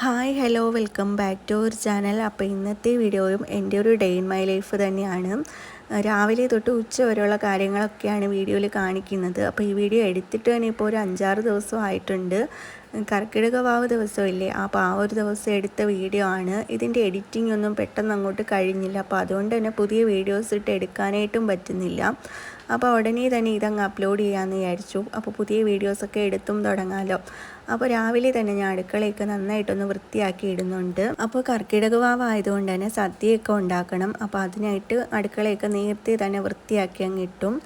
Hi hello welcome back to our channel. അപ്പോൾ ഇന്നത്തെ വീഡിയോയും എന്റെ ഒരു ഡേ ഇൻ മൈ ലൈഫ് തന്നെയാണ്. രാവിലെ തൊട്ട് ഉച്ച വരെയുള്ള കാര്യങ്ങളൊക്കെയാണ് വീഡിയോയിൽ കാണിക്കുന്നത്. അപ്പോൾ ഈ വീഡിയോ എടുത്തിട്ട് തന്നെ ഇപ്പോൾ ഒരു അഞ്ചാറ് ദിവസം ആയിട്ടുണ്ട്. കർക്കിടക വാവ് ദിവസമില്ലേ അപ്പോൾ ആ ഒരു ദിവസം എടുത്ത വീഡിയോ ആണ്. ഇതിന്റെ എഡിറ്റിംഗ് ഒന്നും പെട്ടെന്ന് അങ്ങോട്ട് കഴിഞ്ഞില്ല. അപ്പോൾ അതുകൊണ്ട് തന്നെ പുതിയ വീഡിയോസ് ഇട്ട് എടുക്കാനായിട്ടും പറ്റുന്നില്ല. അപ്പോൾ ഉടനെ തന്നെ ഇതങ്ങ് അപ്ലോഡ് ചെയ്യാമെന്ന് വിചാരിച്ചു. അപ്പോൾ പുതിയ വീഡിയോസൊക്കെ എടുത്തും തുടങ്ങാമല്ലോ അപ്പോൾ രാവിലെ തന്നെ ഞാൻ അടുക്കളയൊക്കെ നന്നായിട്ടൊന്ന് വൃത്തിയാക്കി ഇടുന്നുണ്ട്. അപ്പോൾ കർക്കിടക വാവ് ആയതുകൊണ്ട് തന്നെ സദ്യയൊക്കെ ഉണ്ടാക്കണം. അപ്പോൾ അതിനായിട്ട് അടുക്കളയൊക്കെ നേരത്തെ തന്നെ വൃത്തിയാക്കി അങ്ങ് ഇട്ടും.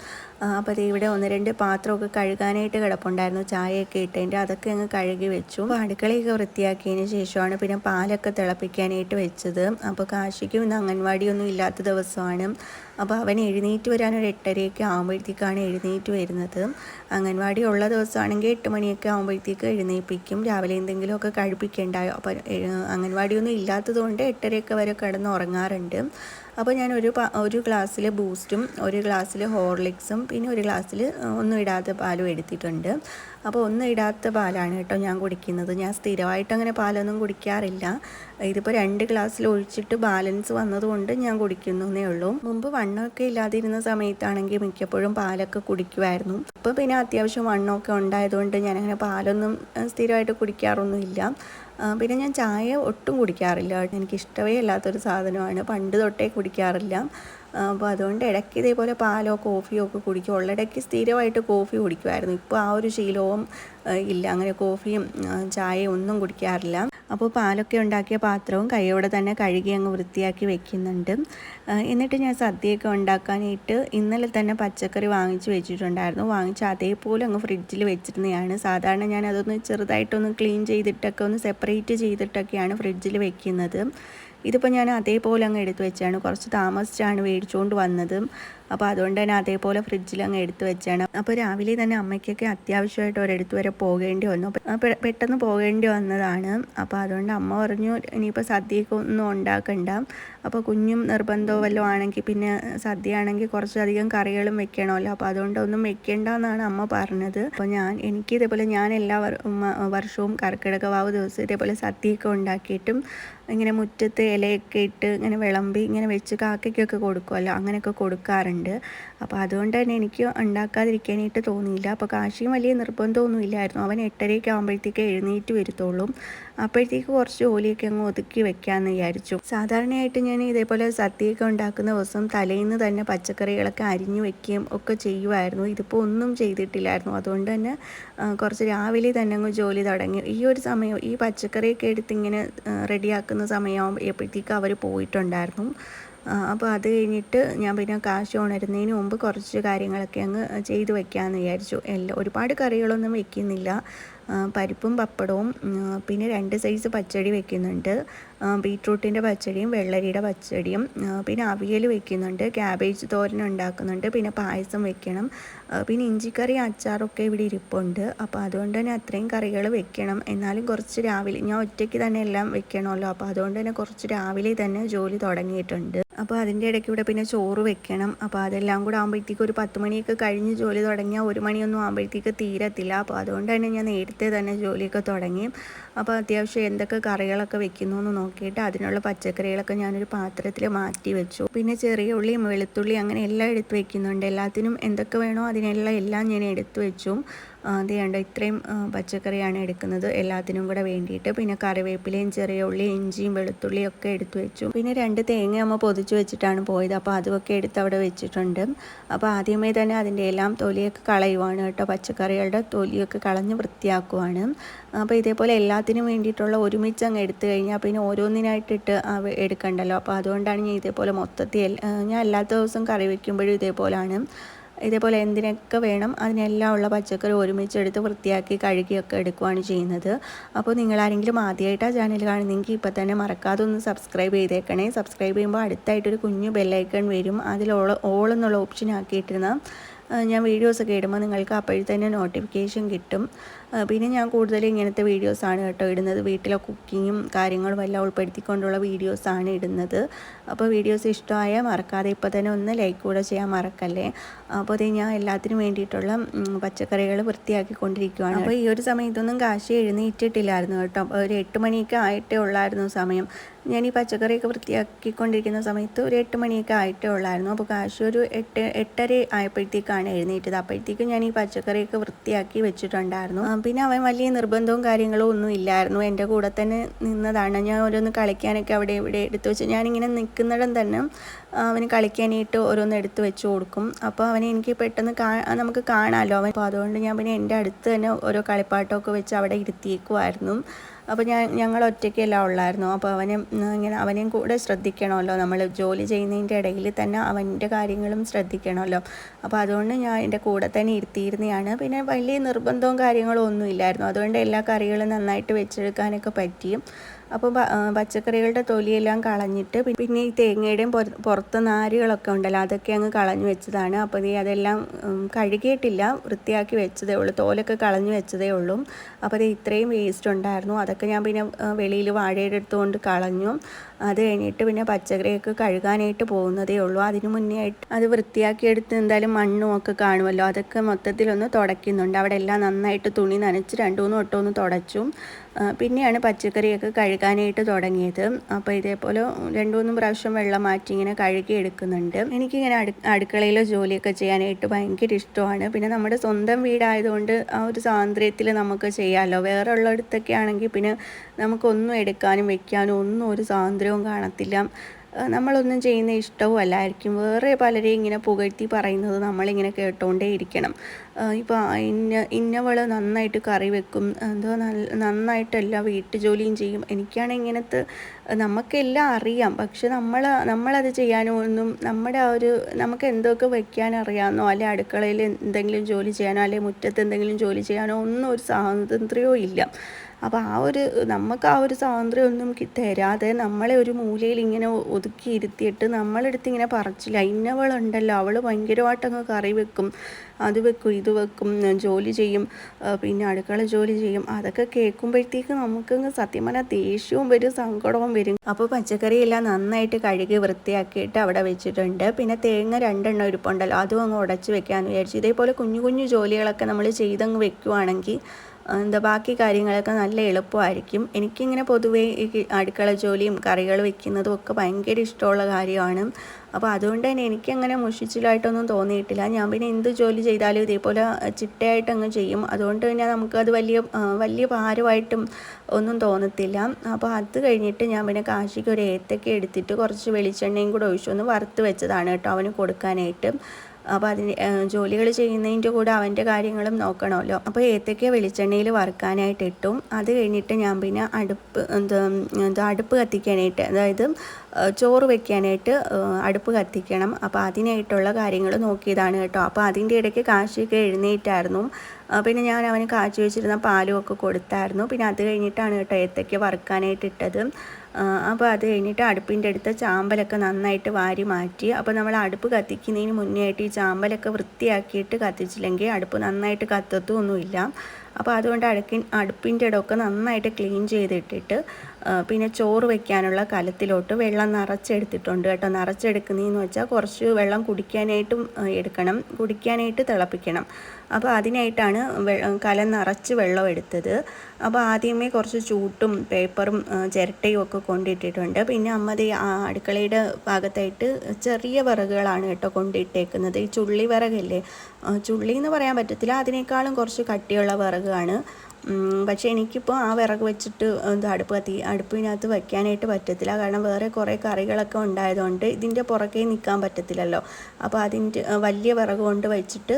അപ്പോൾ ഇവിടെ ഒന്ന് രണ്ട് പാത്രമൊക്കെ കഴുകാനായിട്ട് കിടപ്പുണ്ടായിരുന്നു. ചായയൊക്കെ ഇട്ടതിന്റെ അതൊക്കെ അങ്ങ് കഴുകി വെച്ചു. അപ്പോൾ അടുക്കളയൊക്കെ വൃത്തിയാക്കിയതിന് ശേഷമാണ് പിന്നെ പാലൊക്കെ തിളപ്പിക്കാനായിട്ട് വെച്ചത്. അപ്പോൾ കാശിക്കും ഇന്ന് അംഗൻവാടിയൊന്നും ഇല്ലാത്ത ദിവസമാണ്. അപ്പോൾ അവൻ എഴുന്നേറ്റ് വരാൻ ഒരു എട്ടരയൊക്കെ ആകുമ്പോഴത്തേക്കാണ് എഴുന്നേറ്റ് വരുന്നത്. അംഗൻവാടി ഉള്ള ദിവസമാണെങ്കിൽ എട്ട് മണിയൊക്കെ ആകുമ്പോഴത്തേക്ക് എഴുന്നേൽപ്പിക്കും. രാവിലെ എന്തെങ്കിലുമൊക്കെ കഴിപ്പിക്കേണ്ടായോ? അപ്പോൾ അംഗൻവാടിയൊന്നും ഇല്ലാത്തതുകൊണ്ട് എട്ടരയൊക്കെ വരെ കിടന്ന് ഉറങ്ങാറുണ്ട് അപ്പോൾ ഞാൻ ഒരു ഒരു ഗ്ലാസ്സിൽ ബൂസ്റ്റും ഒരു ഗ്ലാസ്സിൽ ഹോർലിക്സും പിന്നെ ഒരു ഗ്ലാസ്സിൽ ഒന്നും ഇടാത്ത പാലും എടുത്തിട്ടുണ്ട്. അപ്പോൾ ഒന്നും ഇടാത്ത പാലാണ് കേട്ടോ ഞാൻ കുടിക്കുന്നത്. ഞാൻ സ്ഥിരമായിട്ട് അങ്ങനെ പാലൊന്നും കുടിക്കാറില്ല. ഇതിപ്പോൾ രണ്ട് ഗ്ലാസ്സിൽ ഒഴിച്ചിട്ട് ബാലൻസ് വന്നതുകൊണ്ട് ഞാൻ കുടിക്കുന്നേ ഉള്ളൂ. മുമ്പ് വണ്ണമൊക്കെ ഇല്ലാതിരുന്ന സമയത്താണെങ്കിൽ മിക്കപ്പോഴും പാലൊക്കെ കുടിക്കുമായിരുന്നു. ഇപ്പോൾ പിന്നെ അത്യാവശ്യം വണ്ണമൊക്കെ ഉണ്ടായതുകൊണ്ട് ഞാനങ്ങനെ പാലൊന്നും സ്ഥിരമായിട്ട് കുടിക്കാറൊന്നുമില്ല. പിന്നെ ഞാൻ ചായ ഒട്ടും കുടിക്കാറില്ല. എനിക്ക് ഇഷ്ടമേ അല്ലാത്തൊരു സാധനമാണ്. പണ്ട് തൊട്ടേ കുടിക്കാറില്ല. അപ്പോൾ അതുകൊണ്ട് ഇടയ്ക്ക് ഇതേപോലെ പാലോ കോഫിയോ ഒക്കെ കുടിക്കും ഉള്ളിടയ്ക്ക് സ്ഥിരമായിട്ട് കോഫി കുടിക്കുമായിരുന്നു. ഇപ്പോൾ ആ ഒരു ശീലവും ഇല്ല. അങ്ങനെ കോഫിയും ചായയും ഒന്നും കുടിക്കാറില്ല. അപ്പോൾ പാലൊക്കെ ഉണ്ടാക്കിയ പാത്രവും കൈയോടെ തന്നെ കഴുകി അങ്ങ് വൃത്തിയാക്കി വെക്കുന്നുണ്ട്. എന്നിട്ട് ഞാൻ സദ്യയൊക്കെ ഉണ്ടാക്കാനായിട്ട് ഇന്നലെ തന്നെ പച്ചക്കറി വാങ്ങിച്ച് വെച്ചിട്ടുണ്ടായിരുന്നു. വാങ്ങിച്ച് അതേപോലെ അങ്ങ് ഫ്രിഡ്ജിൽ വെച്ചിരുന്നതാണ്. സാധാരണ ഞാൻ അതൊന്ന് ചെറുതായിട്ടൊന്ന് ക്ലീൻ ചെയ്തിട്ടൊക്കെ ഒന്ന് സെപ്പറേറ്റ് ചെയ്തിട്ടൊക്കെയാണ് ഫ്രിഡ്ജിൽ വെക്കുന്നത്. ഇതിപ്പോൾ ഞാൻ അതേപോലെ അങ്ങ് എടുത്തു വെച്ചാണ്. കുറച്ച് താമസിച്ചാണ് മേടിച്ചുകൊണ്ട് വന്നത്. അപ്പോൾ അതുകൊണ്ട് തന്നെ അതേപോലെ ഫ്രിഡ്ജിൽ അങ്ങ് എടുത്തു വെച്ചാണ്. അപ്പോൾ രാവിലെ തന്നെ അമ്മയ്ക്കൊക്കെ അത്യാവശ്യമായിട്ട് ഒരിടത്ത് വരെ പോകേണ്ടി വന്നു. പെട്ടെന്ന് പോകേണ്ടി വന്നതാണ്. അപ്പോൾ അതുകൊണ്ട് അമ്മ പറഞ്ഞു ഇനിയിപ്പോൾ സദ്യയൊക്കെ ഒന്നും ഉണ്ടാക്കണ്ട. അപ്പോൾ കുഞ്ഞും നിർബന്ധവും വല്ലതും ആണെങ്കിൽ പിന്നെ സദ്യ ആണെങ്കിൽ കുറച്ചധികം കറികളും വെക്കണമല്ലോ. അപ്പോൾ അതുകൊണ്ട് ഒന്നും വെക്കേണ്ട എന്നാണ് അമ്മ പറഞ്ഞത്. അപ്പോൾ ഞാൻ എനിക്ക് ഇതേപോലെ ഞാൻ എല്ലാ വർഷവും കർക്കിടക വാവ് ദിവസം ഇതേപോലെ സദ്യയൊക്കെ ഉണ്ടാക്കിയിട്ടും ഇങ്ങനെ മുറ്റത്ത് ഇലയൊക്കെ ഇട്ട് ഇങ്ങനെ വിളമ്പി ഇങ്ങനെ വെച്ച് കാക്കയ്ക്കൊക്കെ കൊടുക്കുമല്ലോ അങ്ങനെയൊക്കെ കൊടുക്കാറുണ്ട്. അപ്പോൾ അതുകൊണ്ട് തന്നെ എനിക്ക് ഉണ്ടാക്കാതിരിക്കാനായിട്ട് തോന്നിയില്ല. അപ്പോൾ കാശിയും വലിയ നിർബന്ധമൊന്നും ഇല്ലായിരുന്നു അവൻ എട്ടരയൊക്കെ ആകുമ്പോഴത്തേക്ക് എഴുന്നേറ്റ് വരുത്തുള്ളൂ അപ്പോഴത്തേക്ക് കുറച്ച് ജോലിയൊക്കെ അങ്ങ് ഒതുക്കി വെക്കാമെന്ന് വിചാരിച്ചു. സാധാരണയായിട്ട് ഞാൻ ഇതേപോലെ സദ്യയൊക്കെ ഉണ്ടാക്കുന്ന ദിവസം തലേന്ന് തന്നെ പച്ചക്കറികളൊക്കെ അരിഞ്ഞു വെക്കുകയും ഒക്കെ ചെയ്യുമായിരുന്നു. ഇതിപ്പോൾ ഒന്നും ചെയ്തിട്ടില്ലായിരുന്നു. അതുകൊണ്ട് തന്നെ കുറച്ച് രാവിലെ തന്നെ അങ്ങ് ജോലി തുടങ്ങി. ഈ ഒരു സമയം ഈ പച്ചക്കറിയൊക്കെ എടുത്ത് ഇങ്ങനെ റെഡിയാക്കുന്ന സമയമാകുമ്പോഴത്തേക്ക് അവർ പോയിട്ടുണ്ടായിരുന്നു. അപ്പോൾ അത് കഴിഞ്ഞിട്ട് ഞാൻ പിന്നെ കാശ് ഉണരുന്നതിന് മുമ്പ് കുറച്ച് കാര്യങ്ങളൊക്കെ അങ്ങ് ചെയ്ത് വെക്കാമെന്ന് വിചാരിച്ചു. എല്ലാം ഒരുപാട് കറികളൊന്നും വെക്കുന്നില്ല. പരിപ്പും പപ്പടവും പിന്നെ രണ്ട് സൈസ് പച്ചടി വെക്കുന്നുണ്ട്. ബീട്രൂട്ടിന്റെ പച്ചടിയും വെള്ളരിയുടെ പച്ചടിയും പിന്നെ അവിയൽ വെക്കുന്നുണ്ട്. ക്യാബേജ് തോരൻ ഉണ്ടാക്കുന്നുണ്ട്. പിന്നെ പായസം വെക്കണം. പിന്നെ ഇഞ്ചിക്കറി അച്ചാറൊക്കെ ഇവിടെ ഇരിപ്പുണ്ട്. അപ്പോൾ അതുകൊണ്ട് തന്നെ അത്രയും കറികൾ വെക്കണം. എന്നാലും കുറച്ച് രാവിലെ ഞാൻ ഒറ്റയ്ക്ക് തന്നെ എല്ലാം വെക്കണമല്ലോ. അപ്പോൾ അതുകൊണ്ട് തന്നെ കുറച്ച് രാവിലെ തന്നെ ജോലി തുടങ്ങിയിട്ടുണ്ട്. അപ്പോൾ അതിന്റെ ഇടയ്ക്ക് ഇവിടെ പിന്നെ ചോറ് വെക്കണം. അപ്പോൾ അതെല്ലാം കൂടെ ആകുമ്പോഴത്തേക്ക് ഒരു പത്ത് മണിയൊക്കെ കഴിഞ്ഞ് ജോലി തുടങ്ങിയാൽ ഒരു മണിയൊന്നും ആകുമ്പോഴത്തേക്ക് തീരത്തില്ല. അപ്പോൾ അതുകൊണ്ട് തന്നെ ഞാൻ നേരത്തെ തന്നെ ജോലിയൊക്കെ തുടങ്ങി. അപ്പോൾ അത്യാവശ്യം എന്തൊക്കെ കറികളൊക്കെ വെക്കുന്നു എന്ന് നോക്കിയിട്ട് അതിനുള്ള പച്ചക്കറികളൊക്കെ ഞാനൊരു പാത്രത്തിൽ മാറ്റി വെച്ചു. പിന്നെ ചെറിയ ഉള്ളിയും വെളുത്തുള്ളി അങ്ങനെ എല്ലാം എടുത്ത് വെക്കുന്നുണ്ട്. എല്ലാത്തിനും എന്തൊക്കെ വേണോ അതിനെല്ലാം എല്ലാം ഞാൻ എടുത്തു വെച്ചു അത് കണ്ടോ ഇത്രയും പച്ചക്കറിയാണ് എടുക്കുന്നത്. എല്ലാത്തിനും കൂടെ വേണ്ടിയിട്ട്. പിന്നെ കറിവേപ്പിലയും ചെറിയ ഉള്ളി ഇഞ്ചിയും വെളുത്തുള്ളിയും ഒക്കെ എടുത്തു വെച്ചു. പിന്നെ രണ്ട് തേങ്ങ അമ്മ പൊതിച്ചു വെച്ചിട്ടാണ് പോയത്. അപ്പോൾ അതുമൊക്കെ എടുത്ത് അവിടെ വെച്ചിട്ടുണ്ട്. അപ്പോൾ ആദ്യമേ തന്നെ അതിന്റെ എല്ലാം തൊലിയൊക്കെ കളയുവാണ് കേട്ടോ. പച്ചക്കറികളുടെ തൊലിയൊക്കെ കളഞ്ഞ് വൃത്തിയാക്കുവാണ്. അപ്പോൾ ഇതേപോലെ എല്ലാത്തിനും വേണ്ടിയിട്ടുള്ള ഒരുമിച്ച് അങ്ങ് എടുത്തു കഴിഞ്ഞാൽ പിന്നെ ഓരോന്നിനായിട്ടിട്ട് എടുക്കണ്ടല്ലോ. അപ്പോൾ അതുകൊണ്ടാണ് ഞാൻ ഇതേപോലെ മൊത്തത്തിൽ ഞാൻ അല്ലാത്ത ദിവസം കറി വയ്ക്കുമ്പോഴും ഇതേപോലെയാണ് ഇതേപോലെ എന്തിനൊക്കെ വേണം അതിനെല്ലാം ഉള്ള പച്ചക്കറി ഒരുമിച്ചെടുത്ത് വൃത്തിയാക്കി കഴുകിയൊക്കെ എടുക്കുകയാണ് ചെയ്യുന്നത്. അപ്പോൾ നിങ്ങളാരെങ്കിലും ആദ്യമായിട്ട് ആ ചാനൽ കാണുന്നെങ്കിൽ ഇപ്പോൾ തന്നെ മറക്കാതെ ഒന്ന് സബ്സ്ക്രൈബ് ചെയ്തേക്കണേ. സബ്സ്ക്രൈബ് ചെയ്യുമ്പോൾ അടുത്തായിട്ടൊരു കുഞ്ഞു ബെല്ലൈക്കൺ വരും. അതിൽ ഓൾ ഓൾ എന്നുള്ള ഓപ്ഷൻ ആക്കിയിട്ടിരുന്ന ഞാൻ വീഡിയോസൊക്കെ ഇടുമ്പോൾ നിങ്ങൾക്ക് അപ്പോഴത്തന്നെ നോട്ടിഫിക്കേഷൻ കിട്ടും. പിന്നെ ഞാൻ കൂടുതലും ഇങ്ങനത്തെ വീഡിയോസാണ് കേട്ടോ ഇടുന്നത്. വീട്ടിലെ കുക്കിങ്ങും കാര്യങ്ങളും എല്ലാം ഉൾപ്പെടുത്തിക്കൊണ്ടുള്ള വീഡിയോസാണ് ഇടുന്നത്. അപ്പോൾ വീഡിയോസ് ഇഷ്ടമായ മറക്കാതെ ഇപ്പോൾ തന്നെ ഒന്ന് ലൈക്ക് കൂടെ ചെയ്യാൻ മറക്കല്ലേ? അപ്പോൾ അത് ഞാൻ എല്ലാത്തിനും വേണ്ടിയിട്ടുള്ള പച്ചക്കറികൾ വൃത്തിയാക്കി കൊണ്ടിരിക്കുകയാണ് അപ്പോൾ ഈ ഒരു സമയത്തൊന്നും കാശി എഴുന്നേറ്റിട്ടില്ലായിരുന്നു കേട്ടോ. ഒരു എട്ട് മണിയൊക്കെ ആയിട്ടേ ഉള്ളായിരുന്നു സമയം. ഞാൻ ഈ പച്ചക്കറിയൊക്കെ വൃത്തിയാക്കിക്കൊണ്ടിരിക്കുന്ന സമയത്ത് ഒരു എട്ട് മണിയൊക്കെ ആയിട്ടേ ഉള്ളായിരുന്നു. അപ്പോൾ കാശ് ഒരു എട്ട് എട്ടര ആയപ്പോഴത്തേക്കാണ് എഴുന്നേറ്റത്. അപ്പോഴത്തേക്കും ഞാൻ ഈ പച്ചക്കറിയൊക്കെ വൃത്തിയാക്കി വെച്ചിട്ടുണ്ടായിരുന്നു. പിന്നെ അവൻ വലിയ നിർബന്ധവും കാര്യങ്ങളും ഒന്നും ഇല്ലായിരുന്നു. എന്റെ കൂടെ തന്നെ നിന്നതാണ്. ഞാൻ ഓരോന്ന് കളിക്കാനൊക്കെ അവിടെ ഇവിടെ എടുത്തു വെച്ച് ഞാനിങ്ങനെ നിൽക്കുന്നിടം തന്നെ അവന് കളിക്കാനായിട്ട് ഓരോന്ന് എടുത്ത് വെച്ച് കൊടുക്കും. അപ്പോൾ അവനെ എനിക്ക് പെട്ടെന്ന് കാ നമുക്ക് കാണാമല്ലോ. അവൻ അപ്പോൾ അതുകൊണ്ട് ഞാൻ പിന്നെ എന്റെ അടുത്ത് തന്നെ ഓരോ കളിപ്പാട്ടമൊക്കെ വെച്ച് അവിടെ ഇരുത്തിയേക്കുമായിരുന്നു അപ്പോൾ ഞാൻ ഞങ്ങൾ ഒറ്റയ്ക്കല്ല ഉള്ളായിരുന്നു. അപ്പോൾ അവനെ ഇങ്ങനെ അവനെയും കൂടെ ശ്രദ്ധിക്കണമല്ലോ. നമ്മൾ ജോലി ചെയ്യുന്നതിന്റെ ഇടയിൽ തന്നെ അവന്റെ കാര്യങ്ങളും ശ്രദ്ധിക്കണമല്ലോ. അപ്പോൾ അതുകൊണ്ട് ഞാൻ എന്റെ കൂടെ തന്നെ ഇരുത്തിയിരുന്നതാണ് പിന്നെ വലിയ നിർബന്ധവും കാര്യങ്ങളും ഒന്നും ഇല്ലായിരുന്നു അതുകൊണ്ട് എല്ലാ കറികളും നന്നായിട്ട് വെച്ചെടുക്കാനൊക്കെ പറ്റി അപ്പോൾ പച്ചക്കറികളുടെ തൊലിയെല്ലാം കളഞ്ഞിട്ട് പിന്നെ ഈ തേങ്ങയുടെയും പുറത്തെ നാരുകളൊക്കെ ഉണ്ടല്ലോ അതൊക്കെ അങ്ങ് കളഞ്ഞു വെച്ചതാണ്. അപ്പോൾ ഈ അതെല്ലാം കഴുകിയിട്ടില്ല വൃത്തിയാക്കി വെച്ചതേ ഉള്ളൂ തോലൊക്കെ കളഞ്ഞു വെച്ചതേ ഉള്ളൂ. അപ്പോൾ ഇത് ഇത്രയും വേസ്റ്റ് ഉണ്ടായിരുന്നു. അതൊക്കെ ഞാൻ പിന്നെ വെളിയിൽ വാഴയുടെ അടുത്തുകൊണ്ട് കളഞ്ഞു. അത് കഴിഞ്ഞിട്ട് പിന്നെ പച്ചക്കറിയൊക്കെ കഴുകാനായിട്ട് പോകുന്നതേ ഉള്ളൂ. അതിന് മുന്നേ ആയിട്ട് അത് വൃത്തിയാക്കിയെടുത്ത് എന്തായാലും മണ്ണും ഒക്കെ കാണുമല്ലോ. അതൊക്കെ മൊത്തത്തിലൊന്ന് തുടയ്ക്കുന്നുണ്ട്. അവിടെ എല്ലാം നന്നായിട്ട് തുണി നനച്ച് രണ്ടു മൂന്ന് വട്ടം ഒന്ന് തുടച്ചു പിന്നെയാണ് പച്ചക്കറിയൊക്കെ കഴുകാനായിട്ട് തുടങ്ങിയത്. അപ്പോൾ ഇതേപോലെ രണ്ടു മൂന്ന് പ്രാവശ്യം വെള്ളം മാറ്റി ഇങ്ങനെ കഴുകി എടുക്കുന്നുണ്ട്. എനിക്കിങ്ങനെ അടു അടുക്കളയിലെ ജോലിയൊക്കെ ചെയ്യാനായിട്ട് ഭയങ്കര ഇഷ്ടമാണ്. പിന്നെ നമ്മുടെ സ്വന്തം വീടായതുകൊണ്ട് ആ ഒരു സ്വാതന്ത്ര്യത്തിൽ നമുക്ക് ചെയ്യാമല്ലോ വേറെ ഉള്ളിടത്തൊക്കെ ആണെങ്കിൽ പിന്നെ നമുക്കൊന്നും എടുക്കാനും വെക്കാനും ഒന്നും ഒരു സ്വാതന്ത്ര്യവും കാണത്തില്ല. നമ്മളൊന്നും ചെയ്യുന്ന ഇഷ്ടവും അല്ലായിരിക്കും. വേറെ പലരെയും ഇങ്ങനെ പുകഴ്ത്തി പറയുന്നത് നമ്മളിങ്ങനെ കേട്ടോണ്ടേ ഇരിക്കണം. ഇപ്പോൾ ഇന്ന ഇന്നവൾ നന്നായിട്ട് കറി വെക്കും. എന്തോ നല്ല നന്നായിട്ട് എല്ലാ വീട്ടുജോലിയും ചെയ്യും. എനിക്കാണ് ഇങ്ങനത്തെ നമുക്കെല്ലാം അറിയാം. പക്ഷെ നമ്മൾ നമ്മളത് ചെയ്യാനോ ഒന്നും നമ്മുടെ ആ ഒരു നമുക്ക് എന്തൊക്കെ വെക്കാൻ അറിയാമെന്നോ അല്ലെ അടുക്കളയിൽ എന്തെങ്കിലും ജോലി ചെയ്യാനോ അല്ലെ മുറ്റത്ത് എന്തെങ്കിലും ജോലി ചെയ്യാനോ ഒന്നും ഒരു സ്വാതന്ത്ര്യവും ഇല്ല. അപ്പോൾ ആ ഒരു നമുക്ക് ആ ഒരു സ്വാതന്ത്ര്യം ഒന്നും തരാതെ നമ്മളെ ഒരു മൂലയിൽ ഇങ്ങനെ ഒതുക്കി ഇരുത്തിയിട്ട് നമ്മളെടുത്ത് ഇങ്ങനെ പറച്ചില്ല ഇന്നവളുണ്ടല്ലോ അവൾ ഭയങ്കരമായിട്ടങ്ങ് കറി വെക്കും അത് വെക്കും ഇത് വെക്കും ജോലി ചെയ്യും പിന്നെ അടുക്കള ജോലി ചെയ്യും അതൊക്കെ കേൾക്കുമ്പോഴത്തേക്ക് നമുക്കങ്ങ് സത്യം പറഞ്ഞാൽ ദേഷ്യവും വരും സങ്കടവും വരും. അപ്പോൾ പച്ചക്കറിയെല്ലാം നന്നായിട്ട് കഴുകി വൃത്തിയാക്കിയിട്ട് അവിടെ വെച്ചിട്ടുണ്ട്. പിന്നെ തേങ്ങ രണ്ടെണ്ണം ഇരിപ്പുണ്ടല്ലോ അതും അങ്ങ് ഉടച്ച് വെക്കാമെന്ന് വിചാരിച്ചു. ഇതേപോലെ കുഞ്ഞു കുഞ്ഞു ജോലികളൊക്കെ നമ്മൾ ചെയ്തങ്ങ് വെക്കുവാണെങ്കിൽ എന്താ ബാക്കി കാര്യങ്ങളൊക്കെ നല്ല എളുപ്പമായിരിക്കും. എനിക്കിങ്ങനെ പൊതുവേ അടുക്കള ജോലിയും കറികൾ വെക്കുന്നതും ഒക്കെ ഭയങ്കര ഇഷ്ടമുള്ള കാര്യമാണ്. അപ്പോൾ അതുകൊണ്ട് തന്നെ എനിക്കങ്ങനെ മുഷിച്ചിലായിട്ടൊന്നും തോന്നിയിട്ടില്ല. ഞാൻ പിന്നെ എന്ത് ജോലി ചെയ്താലും ഇതേപോലെ ചിട്ടയായിട്ട് അങ്ങ് ചെയ്യും. അതുകൊണ്ട് തന്നെ നമുക്കത് വലിയ വലിയ ഭാരമായിട്ടും ഒന്നും തോന്നത്തില്ല. അപ്പോൾ അത് കഴിഞ്ഞിട്ട് ഞാൻ പിന്നെ കാശിക്ക് ഒരു ഏത്തക്ക എടുത്തിട്ട് കുറച്ച് വെളിച്ചെണ്ണയും കൂടെ ഒഴിച്ചു ഒന്ന് വറുത്ത് വെച്ചതാണ് കേട്ടോ അവന് കൊടുക്കാനായിട്ട്. അപ്പോൾ അതിന് ജോലികൾ ചെയ്യുന്നതിന്റെ കൂടെ അവന്റെ കാര്യങ്ങളും നോക്കണമല്ലോ. അപ്പോൾ ഏത്തക്ക വെളിച്ചെണ്ണയിൽ വറുക്കാനായിട്ട് ഇട്ടും. അത് കഴിഞ്ഞിട്ട് ഞാൻ പിന്നെ അടുപ്പ് എന്താ അടുപ്പ് കത്തിക്കാനായിട്ട് അതായത് ചോറ് വെക്കാനായിട്ട് അടുപ്പ് കത്തിക്കണം. അപ്പോൾ അതിനായിട്ടുള്ള കാര്യങ്ങൾ നോക്കിയതാണ് കേട്ടോ. അപ്പോൾ അതിന്റെ ഇടയ്ക്ക് കാശിയൊക്കെ എഴുന്നേറ്റായിരുന്നു. പിന്നെ ഞാൻ അവന് കാച്ചി വെച്ചിരുന്ന പാലും ഒക്കെ കൊടുത്തായിരുന്നു. പിന്നെ അത് കഴിഞ്ഞിട്ടാണ് കേട്ടോ ഏത്തയ്ക്ക് വറുക്കാനായിട്ട് ഇട്ടത്. അപ്പോൾ അത് കഴിഞ്ഞിട്ട് അടുപ്പിന്റെ അടുത്ത ചാമ്പലൊക്കെ നന്നായിട്ട് വാരി മാറ്റി. അപ്പോൾ നമ്മൾ അടുപ്പ് കത്തിക്കുന്നതിന് മുന്നേ ആയിട്ട് ഈ ചാമ്പലൊക്കെ വൃത്തിയാക്കിയിട്ട് കത്തിച്ചില്ലെങ്കിൽ അടുപ്പ് നന്നായിട്ട് കത്തത്തൊന്നുമില്ല. അപ്പോൾ അതുകൊണ്ട് അടുക്കി അടുപ്പിന്റെ ഇടമൊക്കെ നന്നായിട്ട് ക്ലീൻ ചെയ്തിട്ടിട്ട് പിന്നെ ചോറ് വെക്കാനുള്ള കലത്തിലോട്ട് വെള്ളം നിറച്ചെടുത്തിട്ടുണ്ട് കേട്ടോ. നിറച്ചെടുക്കുന്നതെന്ന് വെച്ചാൽ കുറച്ച് വെള്ളം കുടിക്കാനായിട്ടും എടുക്കണം. കുടിക്കാനായിട്ട് തിളപ്പിക്കണം. അപ്പോൾ അതിനായിട്ടാണ് കലം നിറച്ച് വെള്ളം എടുത്തത്. അപ്പോൾ ആദ്യമേ കുറച്ച് ചൂട്ടും പേപ്പറും ചിരട്ടയും ഒക്കെ കൊണ്ടിട്ടിട്ടുണ്ട്. പിന്നെ അമ്മ ആ അടുക്കളയുടെ ഭാഗത്തായിട്ട് ചെറിയ വിറകുകളാണ് കേട്ടോ കൊണ്ടിട്ടേക്കുന്നത്. ഈ ചുള്ളി വിറകല്ലേ? ചുള്ളി എന്ന് പറയാൻ പറ്റത്തില്ല. അതിനേക്കാളും കുറച്ച് കട്ടിയുള്ള വിറകാണ്. പക്ഷേ എനിക്കിപ്പോൾ ആ വിറക് വെച്ചിട്ട് എന്താ അടുപ്പ് കത്തി അടുപ്പിനകത്ത് വയ്ക്കാനായിട്ട് പറ്റത്തില്ല. കാരണം വേറെ കുറേ കറികളൊക്കെ ഉണ്ടായതുകൊണ്ട് ഇതിന്റെ പുറകെ നിൽക്കാൻ പറ്റത്തില്ലല്ലോ. അപ്പോൾ അതിന്റെ വലിയ വിറക് കൊണ്ട് വെച്ചിട്ട്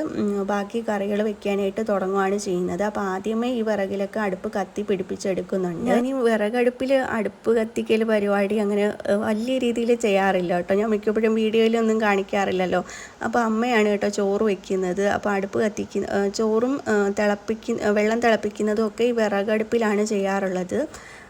ബാക്കി കറികൾ വെക്കാനായിട്ട് തുടങ്ങുകയാണ് ചെയ്യുന്നത്. അപ്പോൾ ആദ്യമേ ഈ വിറകിലൊക്കെ അടുപ്പ് കത്തി പിടിപ്പിച്ചെടുക്കുന്നുണ്ട്. ഞാൻ ഈ വിറകടുപ്പിൽ അടുപ്പ് കത്തിക്കൽ പരിപാടി അങ്ങനെ വലിയ രീതിയിൽ ചെയ്യാറില്ല കേട്ടോ. ഞാൻ മിക്കപ്പോഴും വീഡിയോയിലൊന്നും കാണിക്കാറില്ലല്ലോ. അപ്പോൾ അമ്മയാണ് കേട്ടോ ചോറ് വെക്കുന്നത്. അപ്പോൾ അടുപ്പ് കത്തിക്കുന്ന ചോറും തിളപ്പിക്കുന്ന വെള്ളം തിളപ്പിക്കുന്നതും ഒക്കെ ഈ വിറകടുപ്പിലാണ് ചെയ്യാറുള്ളത്.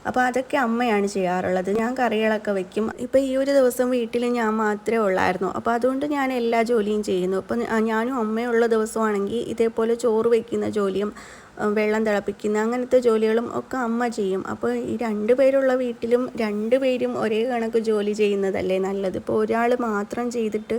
അപ്പോൾ അതൊക്കെ അമ്മയാണ് ചെയ്യാറുള്ളത്. ഞാൻ കറികളൊക്കെ വെക്കും. ഇപ്പോൾ ഈ ഒരു ദിവസം വീട്ടിൽ ഞാൻ മാത്രമേ ഉള്ളായിരുന്നു. അപ്പോൾ അതുകൊണ്ട് ഞാൻ എല്ലാ ജോലിയും ചെയ്യുന്നു. അപ്പോൾ ഞാനും അമ്മയുള്ള ദിവസമാണെങ്കിൽ ഇതേപോലെ ചോറ് വയ്ക്കുന്ന ജോലിയും വെള്ളം തിളപ്പിക്കുന്ന അങ്ങനത്തെ ജോലികളും ഒക്കെ അമ്മ ചെയ്യും. അപ്പോൾ ഈ രണ്ട് പേരുള്ള വീട്ടിലും രണ്ട് പേരും ഒരേ കണക്ക് ജോലി ചെയ്യുന്നതല്ലേ നല്ലത്. ഇപ്പോൾ ഒരാൾ മാത്രം ചെയ്തിട്ട്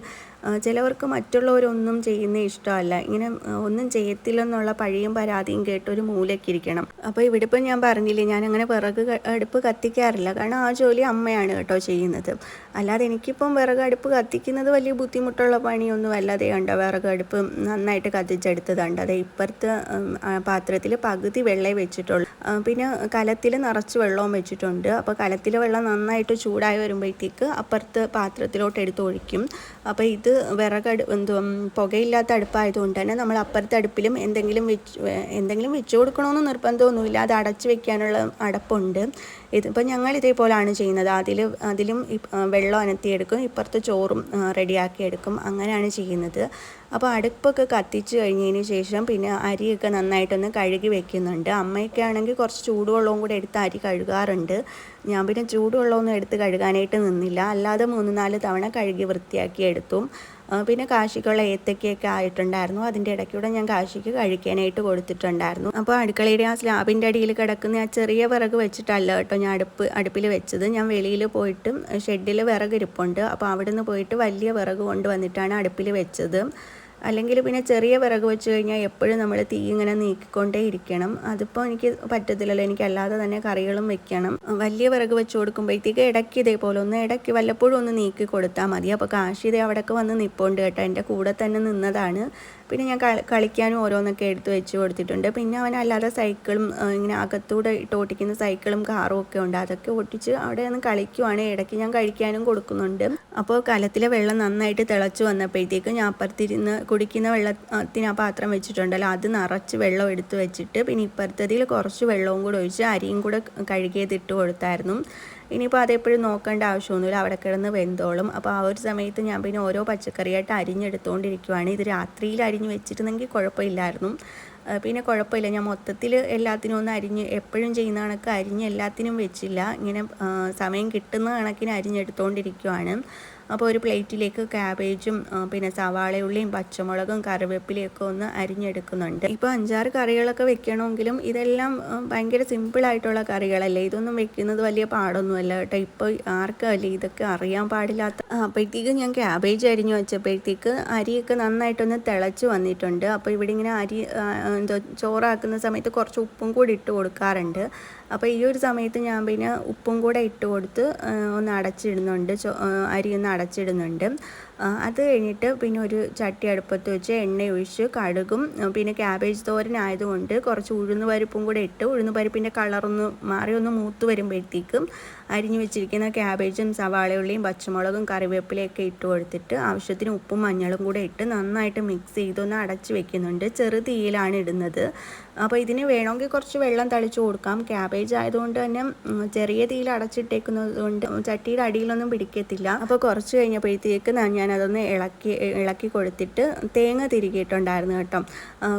ചിലവർക്ക് മറ്റുള്ളവരൊന്നും ചെയ്യുന്ന ഇഷ്ടമല്ല. ഇങ്ങനെ ഒന്നും ചെയ്യത്തില്ലെന്നുള്ള പഴിയും പരാതിയും കേട്ട് ഒരു മൂലക്കിരിക്കണം അപ്പോൾ ഇവിടെ ഇപ്പം ഞാൻ പറഞ്ഞില്ലേ ഞാൻ അങ്ങനെ വിറക് അടുപ്പ് കത്തിക്കാറില്ല. കാരണം ആ ജോലി അമ്മയാണ് കേട്ടോ ചെയ്യുന്നത്. അല്ലാതെ എനിക്കിപ്പം വിറക് അടുപ്പ് കത്തിക്കുന്നത് വലിയ ബുദ്ധിമുട്ടുള്ള പണിയൊന്നും അല്ലാതെ കണ്ടോ വിറക് അടുപ്പ് നന്നായിട്ട് കത്തിച്ചെടുത്തതുണ്ട് അതെ ഇപ്പുറത്തെ പാത്രത്തിൽ പകുതി വെള്ളേ വെച്ചിട്ടുള്ളൂ. പിന്നെ കലത്തിൽ നിറച്ച് വെള്ളവും വെച്ചിട്ടുണ്ട്. അപ്പോൾ കലത്തിലെ വെള്ളം നന്നായിട്ട് ചൂടായി വരുമ്പോഴത്തേക്ക് അപ്പുറത്ത് പാത്രത്തിലോട്ട് എടുത്ത് ഒഴിക്കും. അപ്പോൾ ഇത് വിറകടു എന്തുവാ പുകയില്ലാത്ത അടുപ്പായതുകൊണ്ട് തന്നെ നമ്മൾ അപ്പുറത്തെ അടുപ്പിലും എന്തെങ്കിലും വെച്ച് എന്തെങ്കിലും വെച്ച് കൊടുക്കണമെന്ന് നിർബന്ധമൊന്നുമില്ല. അത് അടച്ച് വെക്കാനുള്ള അടപ്പുണ്ട്. ഇതിപ്പോൾ ഞങ്ങൾ ഇതേപോലെയാണ് ചെയ്യുന്നത്. അതിൽ അതിലും വെള്ളം അനത്തിയെടുക്കും. ഇപ്പുറത്ത് ചോറും റെഡിയാക്കിയെടുക്കും അങ്ങനെയാണ് ചെയ്യുന്നത്. അപ്പോൾ അടുപ്പൊക്കെ കത്തിച്ച് കഴിഞ്ഞതിന് ശേഷം പിന്നെ അരിയൊക്കെ നന്നായിട്ടൊന്ന് കഴുകി വെക്കുന്നുണ്ട്. അമ്മയൊക്കെ ആണെങ്കിൽ കുറച്ച് ചൂടുവെള്ളവും കൂടെ എടുത്ത് അരി കഴുകാറുണ്ട്. ഞാൻ പിന്നെ ചൂടുവെള്ളമൊന്നും എടുത്ത് കഴുകാനായിട്ട് നിന്നില്ല. അല്ലാതെ മൂന്ന് നാല് തവണ കഴുകി വൃത്തിയാക്കി എടുത്തു. പിന്നെ കാശിക്കുള്ള ഏത്തക്കയൊക്കെ ആയിട്ടുണ്ടായിരുന്നു. അതിന്റെ ഇടയ്ക്കൂടെ ഞാൻ കാശിക്ക് കഴിക്കാനായിട്ട് കൊടുത്തിട്ടുണ്ടായിരുന്നു. അപ്പോൾ അടുക്കളയുടെ ആ സ്ലാബിന്റെ അടിയിൽ കിടക്കുന്ന ആ ചെറിയ വിറക് വെച്ചിട്ടല്ല കേട്ടോ ഞാൻ അടുപ്പ് അടുപ്പിൽ വെച്ചത്. ഞാൻ വെളിയിൽ പോയിട്ട് ഷെഡിൽ വിറക് ഇരിപ്പുണ്ട്. അപ്പോൾ അവിടെ നിന്ന് പോയിട്ട് വലിയ വിറക് കൊണ്ടുവന്നിട്ടാണ് അടുപ്പിൽ വെച്ചത്. അല്ലെങ്കിൽ പിന്നെ ചെറിയ വിറക് വെച്ച് കഴിഞ്ഞാൽ എപ്പോഴും നമ്മൾ തീ ഇങ്ങനെ നീക്കിക്കൊണ്ടേ ഇരിക്കണം. അതിപ്പോൾ എനിക്ക് പറ്റത്തില്ലല്ലോ. എനിക്ക് അല്ലാതെ തന്നെ കറികളും വെക്കണം. വലിയ വിറക് വെച്ച് കൊടുക്കുമ്പോഴത്തേക്ക് ഇടയ്ക്ക് ഇതേപോലെ ഒന്ന് ഇടയ്ക്ക് വല്ലപ്പോഴും ഒന്ന് നീക്കി കൊടുത്താൽ മതി. അപ്പോൾ കാശി ഇതേ അവിടെയൊക്കെ വന്ന് നിൽപ്പുണ്ട് കേട്ടോ. എന്റെ കൂടെ തന്നെ നിന്നതാണ്. പിന്നെ ഞാൻ കളി- കളിക്കാനും ഓരോന്നൊക്കെ എടുത്ത് വെച്ച് കൊടുത്തിട്ടുണ്ട്. പിന്നെ അവൻ അല്ലാതെ സൈക്കിളും ഇങ്ങനെ അകത്തൂടെ ഇട്ട് ഓട്ടിക്കുന്ന സൈക്കിളും കാറും ഒക്കെ ഉണ്ട്. അതൊക്കെ ഓട്ടിച്ച് അവിടെ നിന്ന് കളിക്കുവാണ്. ഇടയ്ക്ക് ഞാൻ കഴിക്കാനും കൊടുക്കുന്നുണ്ട്. അപ്പോൾ കലത്തിലെ വെള്ളം നന്നായിട്ട് തിളച്ചു വന്നപ്പോഴത്തേക്കും ഞാൻ അപ്പുറത്തിരുന്ന് കുടിക്കുന്ന വെള്ളത്തിന് ആ പാത്രം വെച്ചിട്ടുണ്ടല്ലോ. അത് നിറച്ച് വെള്ളം എടുത്ത് വെച്ചിട്ട് പിന്നെ ഇപ്പുറത്തതിൽ കുറച്ച് വെള്ളവും കൂടെ ഒഴിച്ച് അരിയും കൂടെ കഴുകിയത് ഇട്ട് കൊടുത്തായിരുന്നു. ഇനിയിപ്പോൾ അതെപ്പോഴും നോക്കേണ്ട ആവശ്യമൊന്നുമില്ല. അവിടെ കിടന്ന് വെന്തോളും. അപ്പോൾ ആ ഒരു സമയത്ത് ഞാൻ പിന്നെ ഓരോ പച്ചക്കറിയായിട്ട് അരിഞ്ഞെടുത്തുകൊണ്ടിരിക്കുവാണ് ഇത് രാത്രിയിൽ അരിഞ്ഞ് വെച്ചിരുന്നെങ്കിൽ കുഴപ്പമില്ലായിരുന്നു. പിന്നെ കുഴപ്പമില്ല. ഞാൻ മൊത്തത്തിൽ എല്ലാത്തിനും ഒന്ന് അരിഞ്ഞ് എപ്പോഴും ചെയ്യുന്ന കണക്ക് അരിഞ്ഞ് എല്ലാത്തിനും വെച്ചില്ല. ഇങ്ങനെ സമയം കിട്ടുന്ന കണക്കിന് അരിഞ്ഞെടുത്തുകൊണ്ടിരിക്കുവാണ് അപ്പോൾ ഒരു പ്ലേറ്റിലേക്ക് ക്യാബേജും പിന്നെ സവാളയുള്ളിയും പച്ചമുളകും കറിവേപ്പിലയൊക്കെ ഒന്ന് അരിഞ്ഞെടുക്കുന്നുണ്ട്. ഇപ്പോൾ അഞ്ചാറ് കറികളൊക്കെ വെക്കണമെങ്കിലും ഇതെല്ലാം ഭയങ്കര സിമ്പിളായിട്ടുള്ള കറികളല്ലേ? ഇതൊന്നും വെക്കുന്നത് വലിയ പാടൊന്നുമല്ല കേട്ടോ. ഇപ്പോൾ ആർക്കല്ലേ ഇതൊക്കെ അറിയാൻ പാടില്ലാത്ത? അപ്പോഴത്തേക്ക് ഞാൻ ക്യാബേജ് അരിഞ്ഞു വെച്ചപ്പോഴത്തേക്ക് അരിയൊക്കെ നന്നായിട്ടൊന്ന് തിളച്ച് വന്നിട്ടുണ്ട്. അപ്പോൾ ഇവിടെ ഇങ്ങനെ അരി എന്തോ ചോറാക്കുന്ന സമയത്ത് കുറച്ച് ഉപ്പും കൂടി ഇട്ട് കൊടുക്കാറുണ്ട്. അപ്പോൾ ഈ ഒരു സമയത്ത് ഞാൻ പിന്നെ ഉപ്പും കൂടെ ഇട്ട് കൊടുത്ത് ഒന്ന് അടച്ചിടുന്നുണ്ട്. അരി ഒന്ന് അടച്ചിടുന്നുണ്ട്. അത് കഴിഞ്ഞിട്ട് പിന്നെ ഒരു ചട്ടി അടുപ്പത്ത് വെച്ച് എണ്ണ ഒഴിച്ച് കടുകും പിന്നെ ക്യാബേജ് തോരൻ ആയതുകൊണ്ട് കുറച്ച് ഉഴുന്ന് പരിപ്പും കൂടെ ഇട്ട് ഉഴുന്ന് പരിപ്പിന്റെ കളറൊന്ന് മാറി ഒന്ന് മൂത്ത് വരുമ്പോഴത്തേക്കും അരിഞ്ഞു വെച്ചിരിക്കുന്ന ക്യാബേജും സവാളയുള്ളിയും പച്ചമുളകും കറിവേപ്പിലയൊക്കെ ഇട്ട് കൊടുത്തിട്ട് ആവശ്യത്തിന് ഉപ്പും മഞ്ഞളും കൂടെ ഇട്ട് നന്നായിട്ട് മിക്സ് ചെയ്തൊന്ന് അടച്ച് വെക്കുന്നുണ്ട്. ചെറു തീയിലാണ് ഇടുന്നത്. അപ്പോൾ ഇതിന് വേണമെങ്കിൽ കുറച്ച് വെള്ളം തളിച്ചു കൊടുക്കാം. ക്യാബേജ് ആയതുകൊണ്ട് തന്നെ ചെറിയ തീയിൽ അടച്ചിട്ടേക്കുന്നത് കൊണ്ട് ചട്ടിയുടെ അടിയിലൊന്നും പിടിക്കത്തില്ല. അപ്പോൾ കുറച്ച് കഴിഞ്ഞപ്പോഴത്തേക്ക് ഞാനതൊന്ന് ഇളക്കി ഇളക്കി കൊടുത്തിട്ട് തേങ്ങ തിരികിയിട്ടുണ്ടായിരുന്നു കേട്ടോ.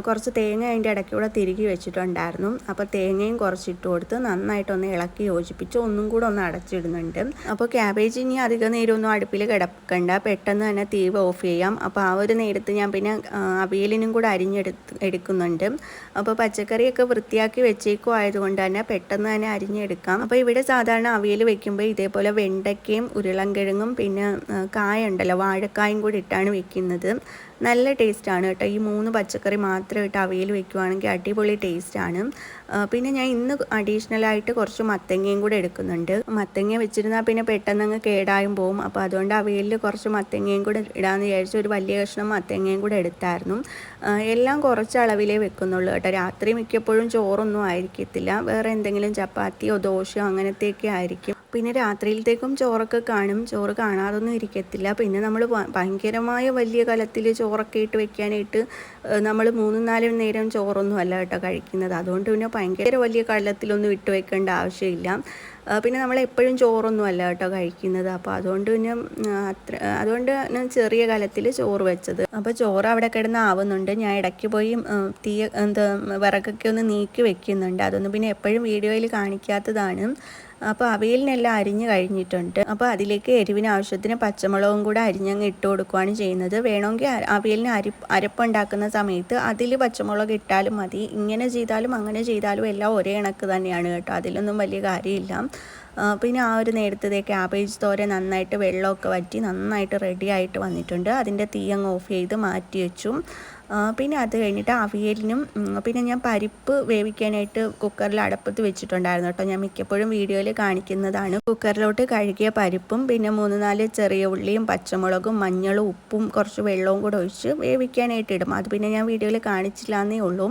കുറച്ച് തേങ്ങ അതിന്റെ ഇടയ്ക്കൂടെ തിരികി വെച്ചിട്ടുണ്ടായിരുന്നു. അപ്പോൾ തേങ്ങയും കുറച്ചിട്ട് കൊടുത്ത് നന്നായിട്ടൊന്ന് ഇളക്കി യോജിപ്പിച്ച് ഒന്നും കൂടെ ഒന്ന് അടച്ചിടുന്നുണ്ട് അപ്പോൾ ക്യാബേജ് ഇനി അധിക നേരമൊന്നും അടുപ്പിൽ കിടക്കണ്ട. പെട്ടെന്ന് തന്നെ തീ ഓഫ് ചെയ്യാം. അപ്പോൾ ആ ഒരു നേരത്ത് ഞാൻ പിന്നെ അവിയലിനും കൂടെ അരിഞ്ഞെടുത്ത് എടുക്കുന്നുണ്ട്. അപ്പോൾ പച്ചക്കറിയൊക്കെ വൃത്തിയാക്കി വെച്ചേക്കും ആയതുകൊണ്ട് തന്നെ പെട്ടെന്ന് തന്നെ അരിഞ്ഞെടുക്കാം. അപ്പോൾ ഇവിടെ സാധാരണ അവിയൽ വെക്കുമ്പോൾ ഇതേപോലെ വെണ്ടയ്ക്കയും ഉരുളൻകിഴങ്ങും പിന്നെ കായ ഉണ്ടല്ലോ വാഴക്കായും കൂടി ഇട്ടാണ് വെക്കുന്നത്. നല്ല ടേസ്റ്റാണ് കേട്ടോ. ഈ മൂന്ന് പച്ചക്കറി മാത്രം ഇട്ട് അവയിൽ വെക്കുവാണെങ്കിൽ അടിപൊളി ടേസ്റ്റാണ്. പിന്നെ ഞാൻ ഇന്ന് അഡീഷണലായിട്ട് കുറച്ച് മത്തങ്ങയും കൂടെ എടുക്കുന്നുണ്ട്. മത്തങ്ങ വെച്ചിരുന്നാൽ പിന്നെ പെട്ടെന്ന് അങ്ങ് കേടായും പോവും. അപ്പോൾ അതുകൊണ്ട് അവയിൽ കുറച്ച് മത്തങ്ങയും കൂടെ ഇടാമെന്ന് വിചാരിച്ച് ഒരു വലിയ കഷ്ണം മത്തങ്ങയും കൂടെ എടുത്തായിരുന്നു. എല്ലാം കുറച്ച് അളവിലേ വെക്കുന്നുള്ളൂ കേട്ടോ. രാത്രി മിക്കപ്പോഴും ചോറൊന്നും ആയിരിക്കത്തില്ല. വേറെ എന്തെങ്കിലും ചപ്പാത്തിയോ ദോശയോ അങ്ങനത്തെയൊക്കെ ആയിരിക്കും. പിന്നെ രാത്രിയിലത്തേക്കും ചോറൊക്കെ കാണും. ചോറ് കാണാതൊന്നും ഇരിക്കത്തില്ല. പിന്നെ നമ്മൾ ഭയങ്കരമായ വലിയ കലത്തിൽ ചോറൊക്കെ ഇട്ട് വെക്കാനായിട്ട് നമ്മൾ മൂന്നും നാലും നേരം ചോറൊന്നും അല്ല കേട്ടോ കഴിക്കുന്നത്. അതുകൊണ്ട് പിന്നെ ഭയങ്കര വലിയ കലത്തിലൊന്നും ഇട്ട് വെക്കേണ്ട ആവശ്യമില്ല. പിന്നെ നമ്മൾ എപ്പോഴും ചോറൊന്നും അല്ല കേട്ടോ കഴിക്കുന്നത്. അപ്പോൾ അതുകൊണ്ട് പിന്നെ അത്ര അതുകൊണ്ട് ഞാൻ ചെറിയ കലത്തിൽ ചോറ് വെച്ചത്. അപ്പോൾ ചോറ് അവിടെ കിടന്ന് ആവുന്നുണ്ട്. ഞാൻ ഇടയ്ക്ക് പോയി തീ എന്താ വിറകൊക്കെ ഒന്ന് നീക്കി വെക്കുന്നുണ്ട്. അതൊന്നും പിന്നെ എപ്പോഴും വീഡിയോയിൽ കാണിക്കാത്തതാണ്. അപ്പോൾ അവിയലിനെല്ലാം അരിഞ്ഞ് കഴിഞ്ഞിട്ടുണ്ട്. അപ്പോൾ അതിലേക്ക് എരിവിന് ആവശ്യത്തിന് പച്ചമുളകും കൂടെ അരിഞ്ഞങ്ങ് ഇട്ട് കൊടുക്കുകയാണ് ചെയ്യുന്നത്. വേണമെങ്കിൽ അവിയലിന് അരി അരപ്പുണ്ടാക്കുന്ന സമയത്ത് അതിൽ പച്ചമുളക് ഇട്ടാലും മതി. ഇങ്ങനെ ചെയ്താലും അങ്ങനെ ചെയ്താലും എല്ലാം ഒരേ കണക്ക് തന്നെയാണ് കേട്ടോ. അതിലൊന്നും വലിയ കാര്യമില്ല. പിന്നെ ആ ഒരു നേരത്തെ ക്യാബേജ് തോര നന്നായിട്ട് വെള്ളമൊക്കെ വറ്റി നന്നായിട്ട് റെഡി ആയിട്ട് വന്നിട്ടുണ്ട്. അതിന്റെ തീ അങ്ങ് ഓഫ് ചെയ്ത് മാറ്റി വെച്ചു. പിന്നെ അത് കഴിഞ്ഞിട്ട് അവിയലിനും പിന്നെ ഞാൻ പരിപ്പ് വേവിക്കാനായിട്ട് കുക്കറിൽ അടപ്പത്ത് വെച്ചിട്ടുണ്ടായിരുന്നു കേട്ടോ. ഞാൻ മിക്കപ്പോഴും വീഡിയോയിൽ കാണിക്കുന്നതാണ്. കുക്കറിലോട്ട് കഴുകിയ പരിപ്പും പിന്നെ മൂന്ന് നാല് ചെറിയ ഉള്ളിയും പച്ചമുളകും മഞ്ഞളും ഉപ്പും കുറച്ച് വെള്ളവും കൂടെ ഒഴിച്ച് വേവിക്കാനായിട്ട് ഇടും. അത് പിന്നെ ഞാൻ വീഡിയോയിൽ കാണിച്ചില്ല എന്നേ ഉള്ളൂ.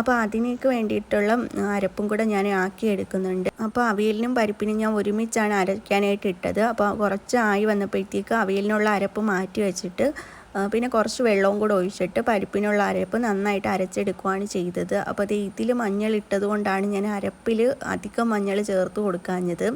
അപ്പോൾ അതിനേക്ക് വേണ്ടിയിട്ടുള്ള അരപ്പും കൂടെ ഞാൻ ആക്കി എടുക്കുന്നുണ്ട്. അപ്പോൾ അവിയലിനും പരിപ്പിനും ഞാൻ ഒരുമിച്ചാണ് അരയ്ക്കാനായിട്ട് ഇട്ടത്. അപ്പോൾ കുറച്ച് ആയി വന്നപ്പോഴത്തേക്ക് അവിയലിനുള്ള അരപ്പ് മാറ്റി വെച്ചിട്ട് പിന്നെ കുറച്ച് വെള്ളവും കൂടെ ഒഴിച്ചിട്ട് പരിപ്പിനുള്ള അരപ്പ് നന്നായിട്ട് അരച്ചെടുക്കുകയാണ് ചെയ്തത്. അപ്പോൾ അത് ഇതിൽ മഞ്ഞൾ ഇട്ടത് കൊണ്ടാണ് ഞാൻ അരപ്പിൽ അധികം മഞ്ഞൾ ചേർത്ത് കൊടുക്കാഞ്ഞത്.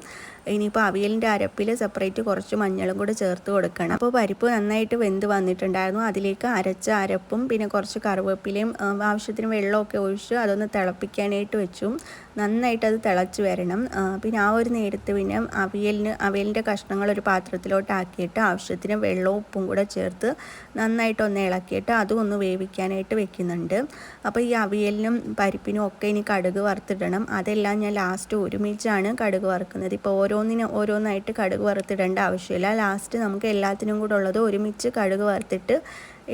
ഇനിയിപ്പോൾ അവിയലിന്റെ അരപ്പിൽ സെപ്പറേറ്റ് കുറച്ച് മഞ്ഞളും കൂടെ ചേർത്ത് കൊടുക്കണം. അപ്പോൾ പരിപ്പ് നന്നായിട്ട് വെന്ത് വന്നിട്ടുണ്ടായിരുന്നു. അതിലേക്ക് അരച്ച അരപ്പും പിന്നെ കുറച്ച് കറിവേപ്പിലയും ആവശ്യത്തിന് വെള്ളമൊക്കെ ഒഴിച്ച് അതൊന്ന് തിളപ്പിക്കാനായിട്ട് വെച്ചു. നന്നായിട്ട് അത് തിളച്ച് വരണം. പിന്നെ ആ ഒരു നേരത്ത് പിന്നെ അവിയലിന് അവിയലിന്റെ കഷ്ണങ്ങൾ ഒരു പാത്രത്തിലോട്ട് ആക്കിയിട്ട് ആവശ്യത്തിന് വെള്ളവും ഉപ്പും കൂടെ ചേർത്ത് നന്നായിട്ട് ഒന്ന് ഇളക്കിയിട്ട് അതും ഒന്ന് വേവിക്കാനായിട്ട് വെക്കുന്നുണ്ട്. അപ്പോൾ ഈ അവിയലിനും പരിപ്പിനും ഒക്കെ ഇനി കടുക് വറുത്തിടണം. അതെല്ലാം ഞാൻ ലാസ്റ്റ് ഒരുമിച്ചാണ് കടുക് വറുക്കുന്നത്. ഇപ്പോൾ ഓരോന്നിന് ഓരോന്നായിട്ട് കടുക് വറുത്തിടേണ്ട ആവശ്യമില്ല. ലാസ്റ്റ് നമുക്ക് എല്ലാത്തിനും കൂടെ ഉള്ളത് ഒരുമിച്ച് കടുക് വറുത്തിട്ട്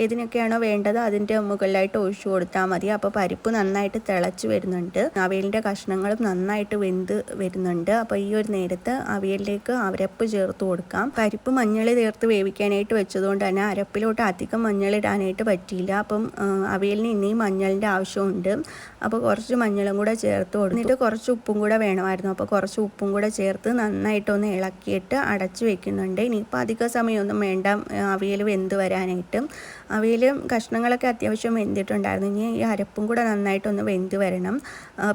ഏതിനൊക്കെയാണോ വേണ്ടത് അതിന്റെ മുകളിലായിട്ട് ഒഴിച്ചു കൊടുത്താൽ മതി. അപ്പോൾ പരിപ്പ് നന്നായിട്ട് തിളച്ച് വരുന്നുണ്ട്. അവിയലിന്റെ കഷ്ണങ്ങളും നന്നായിട്ട് വെന്ത് വരുന്നുണ്ട്. അപ്പോൾ ഈ ഒരു നേരത്ത് അവിയലിലേക്ക് അരപ്പ് ചേർത്ത് കൊടുക്കാം. പരിപ്പ് മഞ്ഞൾ ചേർത്ത് വേവിക്കാനായിട്ട് വെച്ചതുകൊണ്ട് തന്നെ അരപ്പിലോട്ട് അധികം മഞ്ഞൾ ഇടാനായിട്ട് പറ്റിയില്ല. അപ്പം അവിയലിന് ഇനിയും മഞ്ഞളിന്റെ ആവശ്യമുണ്ട്. അപ്പോൾ കുറച്ച് മഞ്ഞളും കൂടെ ചേർത്ത് കൊടുത്തിട്ട് കുറച്ച് ഉപ്പും കൂടെ വേണമായിരുന്നു. അപ്പോൾ കുറച്ച് ഉപ്പും കൂടെ ചേർത്ത് നന്നായിട്ടൊന്ന് ഇളക്കിയിട്ട് അടച്ച് വെക്കുന്നുണ്ട്. ഇനിയിപ്പോൾ അധിക സമയമൊന്നും വേണ്ട അവിയൽ വെന്ത് വരാനായിട്ട്. അവിയൽ കഷ്ണങ്ങളൊക്കെ അത്യാവശ്യം വെന്തിട്ടുണ്ടായിരുന്നു. ഇനി ഈ അരപ്പും കൂടെ നന്നായിട്ടൊന്ന് വെന്ത് വരണം.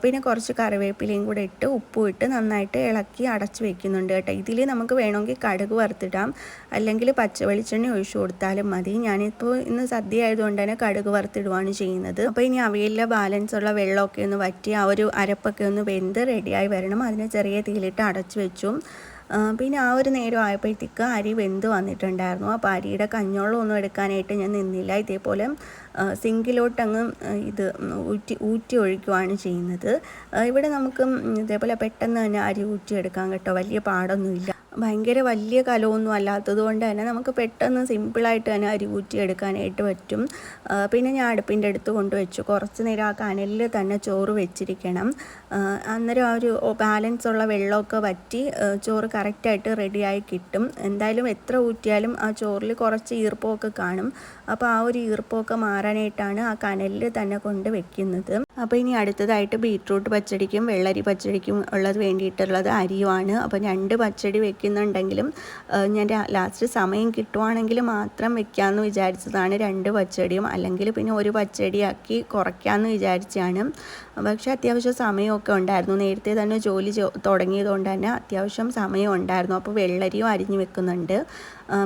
പിന്നെ കുറച്ച് കറിവേപ്പിലയും കൂടെ ഇട്ട് ഉപ്പും ഇട്ട് നന്നായിട്ട് ഇളക്കി അടച്ച് വെക്കുന്നുണ്ട് കേട്ടോ. ഇതിൽ നമുക്ക് വേണമെങ്കിൽ കടുക് വറുത്തിടാം. അല്ലെങ്കിൽ പച്ചവെളിച്ചെണ്ണ ഒഴിച്ചു കൊടുത്താലും മതി. ഞാനിപ്പോൾ ഇന്ന് സദ്യ ആയതുകൊണ്ട് തന്നെ കടുക് വറുത്തിടുവാണ് ചെയ്യുന്നത്. അപ്പോൾ ഇനി അവയിലെ ബാലൻസ് ഉള്ള വെള്ളമൊക്കെ ഒന്ന് വറ്റി ആ ഒരു അരപ്പൊക്കെ ഒന്ന് വെന്ത് റെഡിയായി വരണം. അതിനെ ചെറിയ തീയിലിട്ട് അടച്ചു വെച്ചു. പിന്നെ ആ ഒരു നേരം ആയപ്പോഴത്തേക്ക് അരി വെന്ത് വന്നിട്ടുണ്ടായിരുന്നു. അപ്പോൾ അരിയുടെ കഞ്ഞോളം ഒന്നും എടുക്കാനായിട്ട് ഞാൻ നിന്നില്ല. ഇതേപോലെ ആ, സിങ്കിലോട്ട് അങ്ങ് ആ, ഇത് ഊറ്റി ഊറ്റി ഒഴിക്കുവാണ് ചെയ്യുന്നത്. ഇവിടെ നമുക്ക് ഇതേപോലെ പെട്ടെന്ന് തന്നെ അരി ഊറ്റിയെടുക്കാം കേട്ടോ വലിയ പാടൊന്നുമില്ല. ഭയങ്കര വലിയ കലമൊന്നും അല്ലാത്തത് കൊണ്ട് തന്നെ നമുക്ക് പെട്ടെന്ന് സിമ്പിളായിട്ട് തന്നെ അരി കൂറ്റി എടുക്കാനായിട്ട് പറ്റും പിന്നെ ഞാൻ അടുപ്പിന്റെ അടുത്ത് കൊണ്ടുവച്ചു. കുറച്ച് നേരം ആ കനലിൽ തന്നെ ചോറ് വെച്ചിരിക്കണം. അന്നേരം ആ ഒരു ബാലൻസ് ഉള്ള വെള്ളമൊക്കെ വറ്റി ചോറ് കറക്റ്റായിട്ട് റെഡിയായി കിട്ടും. എന്തായാലും എത്ര ഊറ്റിയാലും ആ ചോറിൽ കുറച്ച് ഈർപ്പമൊക്കെ കാണും. അപ്പോൾ ആ ഒരു ഈർപ്പമൊക്കെ മാറാനായിട്ടാണ് ആ കനലിൽ തന്നെ കൊണ്ട് വെക്കുന്നത്. അപ്പോൾ ഇനി അടുത്തതായിട്ട് ബീട്രൂട്ട് പച്ചടിക്കും വെള്ളരി പച്ചടിക്കും ഉള്ളത് വേണ്ടിയിട്ടുള്ളത് അരിയുമാണ് അപ്പോൾ രണ്ട് പച്ചടി വെക്കുന്നുണ്ടെങ്കിലും ഞാൻ ലാസ്റ്റ് സമയം കിട്ടുവാണെങ്കിൽ മാത്രം വെക്കാമെന്ന് വിചാരിച്ചതാണ്. രണ്ട് പച്ചടിയും അല്ലെങ്കിൽ പിന്നെ ഒരു പച്ചടിയാക്കി കുറയ്ക്കാമെന്ന് വിചാരിച്ചാണ് പക്ഷേ അത്യാവശ്യം സമയമൊക്കെ ഉണ്ടായിരുന്നു. നേരത്തെ തന്നെ ജോലി തുടങ്ങിയതുകൊണ്ട് തന്നെ അത്യാവശ്യം സമയം ഉണ്ടായിരുന്നു. അപ്പോൾ വെള്ളരിയും അരിഞ്ഞു വെക്കുന്നുണ്ട്.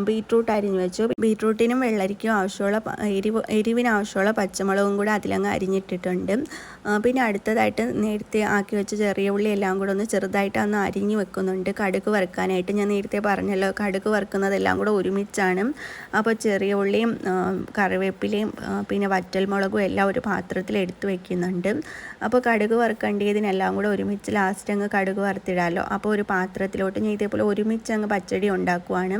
ബീട്രൂട്ട് അരിഞ്ഞു വെച്ചു. ബീട്രൂട്ടിനും വെള്ളരിക്കും ആവശ്യമുള്ള എരിവ് എരിവിന് ആവശ്യമുള്ള പച്ചമുളകും കൂടെ അതിലങ്ങ് അരിഞ്ഞിട്ടിട്ടുണ്ട്. പിന്നെ അടുത്തതായിട്ട് നേരത്തെ ആക്കി വെച്ച ചെറിയ ഉള്ളി എല്ലാം കൂടെ ഒന്ന് ചെറുതായിട്ട് ഒന്ന് അരിഞ്ഞു വെക്കുന്നുണ്ട്. കടുക് വറുക്കാനായിട്ട് ഞാൻ നേരത്തെ പറഞ്ഞല്ലോ കടുക് വറുക്കുന്നതെല്ലാം കൂടെ ഒരുമിച്ചാണ്. അപ്പോൾ ചെറിയ ഉള്ളിയും കറിവേപ്പിലയും പിന്നെ വറ്റൽമുളകും എല്ലാം ഒരു പാത്രത്തിൽ എടുത്തു വെക്കുന്നുണ്ട്. അപ്പോൾ കടുക് വറുക്കേണ്ടതിനെല്ലാം കൂടെ ഒരുമിച്ച് ലാസ്റ്റ് അങ്ങ് കടുക് വറുത്തിടാമല്ലോ അപ്പോൾ ഒരു പാത്രത്തിലോട്ട് ഞാൻ ഇതേപോലെ ഒരുമിച്ച് അങ്ങ് പച്ചടി ഉണ്ടാക്കുവാണ്.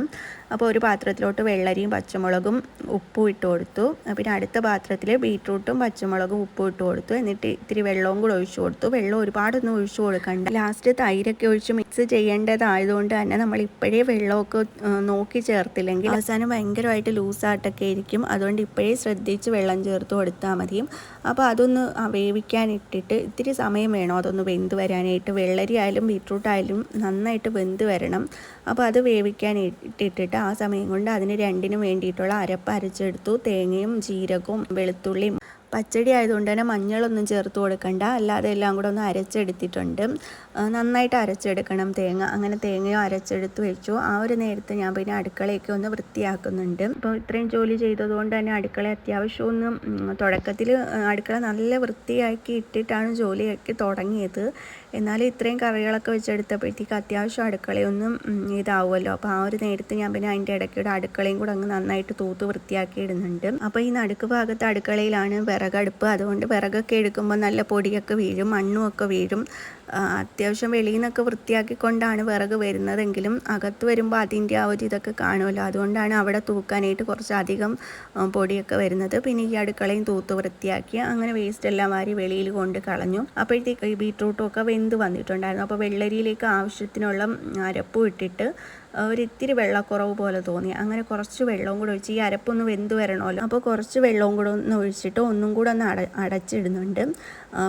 അപ്പോൾ ഒരു പാത്രത്തിലോട്ട് വെള്ളരിയും പച്ചമുളകും ഉപ്പും ഇട്ട് കൊടുത്തു. പിന്നെ അടുത്ത പാത്രത്തിൽ ബീട്രൂട്ടും പച്ചമുളകും ഉപ്പും ഇട്ട് കൊടുത്തു. എന്നിട്ട് ഇത്തിരി വെള്ളവും കൂടെ ഒഴിച്ചു കൊടുത്തു. വെള്ളം ഒരുപാടൊന്നും ഒഴിച്ചു കൊടുക്കണ്ട. ലാസ്റ്റ് തൈരൊക്കെ ഒഴിച്ച് മിക്സ് ചെയ്യേണ്ടതായതുകൊണ്ട് തന്നെ നമ്മൾ ഇപ്പോഴേ വെള്ളമൊക്കെ നോക്കി ചേർത്തില്ലെങ്കിൽ അവസാനം ഭയങ്കരമായിട്ട് ലൂസായിട്ടൊക്കെ ആയിരിക്കും അതുകൊണ്ട് ഇപ്പോഴേ ശ്രദ്ധിച്ച് വെള്ളം ചേർത്ത് കൊടുത്താൽ മതി. അപ്പോൾ അതൊന്ന് വേവിക്കാനിട്ടിട്ട് ഇത്തിരി സമയം വേണം അതൊന്ന് വെന്ത് വരാനായിട്ട്. വെള്ളരി ആയാലും ബീട്രൂട്ട് ആയാലും നന്നായിട്ട് വെന്ത് വരണം. അപ്പോൾ അത് വേവിക്കാൻ ഇട്ടിട്ടിട്ട് ആ സമയം കൊണ്ട് അതിന് രണ്ടിനും വേണ്ടിയിട്ടുള്ള അരപ്പ് അരച്ചെടുത്തു. തേങ്ങയും ജീരകവും വെളുത്തുള്ളിയും. പച്ചടി ആയതുകൊണ്ട് തന്നെ മഞ്ഞളൊന്നും ചേർത്ത് കൊടുക്കണ്ട. അല്ലാതെ എല്ലാം കൂടെ ഒന്ന് അരച്ചെടുത്തിട്ടുണ്ട്. നന്നായിട്ട് അരച്ചെടുക്കണം. തേങ്ങ അങ്ങനെ തേങ്ങയോ അരച്ചെടുത്ത് വെച്ചു. ആ ഒരു നേരത്തെ ഞാൻ പിന്നെ അടുക്കളയൊക്കെ ഒന്ന് വൃത്തിയാക്കുന്നുണ്ട്. അപ്പോൾ ഇത്രയും ജോലി ചെയ്തതുകൊണ്ട് തന്നെ അടുക്കള അത്യാവശ്യം ഒന്ന് തുടക്കത്തിൽ അടുക്കള നല്ല വൃത്തിയാക്കി ഇട്ടിട്ടാണ് ജോലിയൊക്കെ തുടങ്ങിയത്. എന്നാലും ഇത്രയും കറികളൊക്കെ വെച്ചെടുത്തപ്പോഴത്തേക്ക് അത്യാവശ്യം അടുക്കളയൊന്നും ഇതാവുമല്ലോ. അപ്പോൾ ആ ഒരു നേരത്തെ ഞാൻ പിന്നെ അതിന്റെ ഇടയ്ക്കൂടെ അടുക്കളയും കൂടെ അങ്ങ് നന്നായിട്ട് തൂത്ത് വൃത്തിയാക്കി ഇടുന്നുണ്ട്. അപ്പോൾ ഈ നടുക്ക് ഭാഗത്ത് അടുക്കളയിലാണ് വിറകടുപ്പ് അതുകൊണ്ട് വിറകൊക്കെ എടുക്കുമ്പോൾ നല്ല പൊടിയൊക്കെ വീഴും മണ്ണും ഒക്കെ വീഴും. അത്യാവശ്യം വെളിയിൽ നിന്നൊക്കെ വൃത്തിയാക്കിക്കൊണ്ടാണ് വിറക് വരുന്നതെങ്കിലും അകത്ത് വരുമ്പോൾ അതിന്റെ ആ ഒരു ഇതൊക്കെ കാണുമല്ലോ. അതുകൊണ്ടാണ് അവിടെ തൂക്കാനായിട്ട് കുറച്ചധികം പൊടിയൊക്കെ വരുന്നത്. പിന്നെ ഈ അടുക്കളയും തൂത്ത് വൃത്തിയാക്കി അങ്ങനെ വേസ്റ്റ് എല്ലാം വാരി വെളിയിൽ കൊണ്ട് കളഞ്ഞു. അപ്പോഴത്തേക്ക് ഈ ബീട്രൂട്ടും ഒക്കെ വെന്ത് വന്നിട്ടുണ്ടായിരുന്നു. അപ്പോൾ വെള്ളരിയിലേക്ക് ആവശ്യത്തിനുള്ള അരപ്പും ഇട്ടിട്ട് ഒരിത്തിരി വെള്ളക്കുറവ് പോലെ തോന്നി. അങ്ങനെ കുറച്ച് വെള്ളവും കൂടെ ഒഴിച്ച് ഈ അരപ്പൊന്ന് വെന്ത് വരണമല്ലോ. അപ്പോൾ കുറച്ച് വെള്ളവും കൂടെ ഒന്ന് ഒഴിച്ചിട്ട് ഒന്നും കൂടെ ഒന്ന് അട അടച്ചിടുന്നുണ്ട്.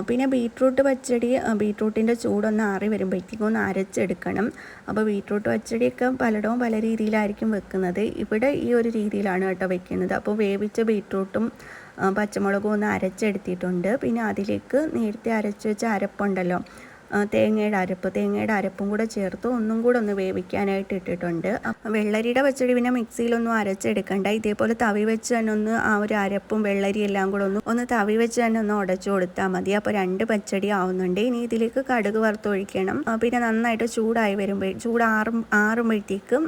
പിന്നെ ബീട്രൂട്ട് പച്ചടി ബീട്രൂട്ടിന്റെ ചൂടൊന്ന് ആറി വരുമ്പോഴത്തേക്കും ഒന്ന് അരച്ചെടുക്കണം. അപ്പോൾ ബീട്രൂട്ട് പച്ചടിയൊക്കെ പലയിടവും പല രീതിയിലായിരിക്കും വെക്കുന്നത്. ഇവിടെ ഈ ഒരു രീതിയിലാണ് കേട്ടോ വെക്കുന്നത്. അപ്പോൾ വേവിച്ച ബീട്രൂട്ടും പച്ചമുളകും ഒന്ന് അരച്ചെടുത്തിട്ടുണ്ട്. പിന്നെ അതിലേക്ക് നേരത്തെ അരച്ച് വെച്ച അരപ്പുണ്ടല്ലോ തേങ്ങയുടെ അരപ്പ് തേങ്ങയുടെ അരപ്പും കൂടെ ചേർത്ത് ഒന്നും കൂടെ ഒന്ന് വേവിക്കാനായിട്ട് ഇട്ടിട്ടുണ്ട്. വെള്ളരിയുടെ പച്ചടി പിന്നെ മിക്സിയിലൊന്നും അരച്ചെടുക്കണ്ട. ഇതേപോലെ തവി വെച്ച് തന്നെ ഒന്ന് ആ ഒരു അരപ്പും വെള്ളരി എല്ലാം കൂടെ ഒന്ന് ഒന്ന് തവി വെച്ച് തന്നെ ഒന്ന് ഉടച്ചു കൊടുത്താൽ മതി. അപ്പോൾ രണ്ട് പച്ചടി ആവുന്നുണ്ട്. ഇനി ഇതിലേക്ക് കടുക് വറുത്തൊഴിക്കണം. പിന്നെ നന്നായിട്ട് ചൂടായി വരുമ്പോൾ ചൂടാറും ആറുമ്പോഴത്തേക്കും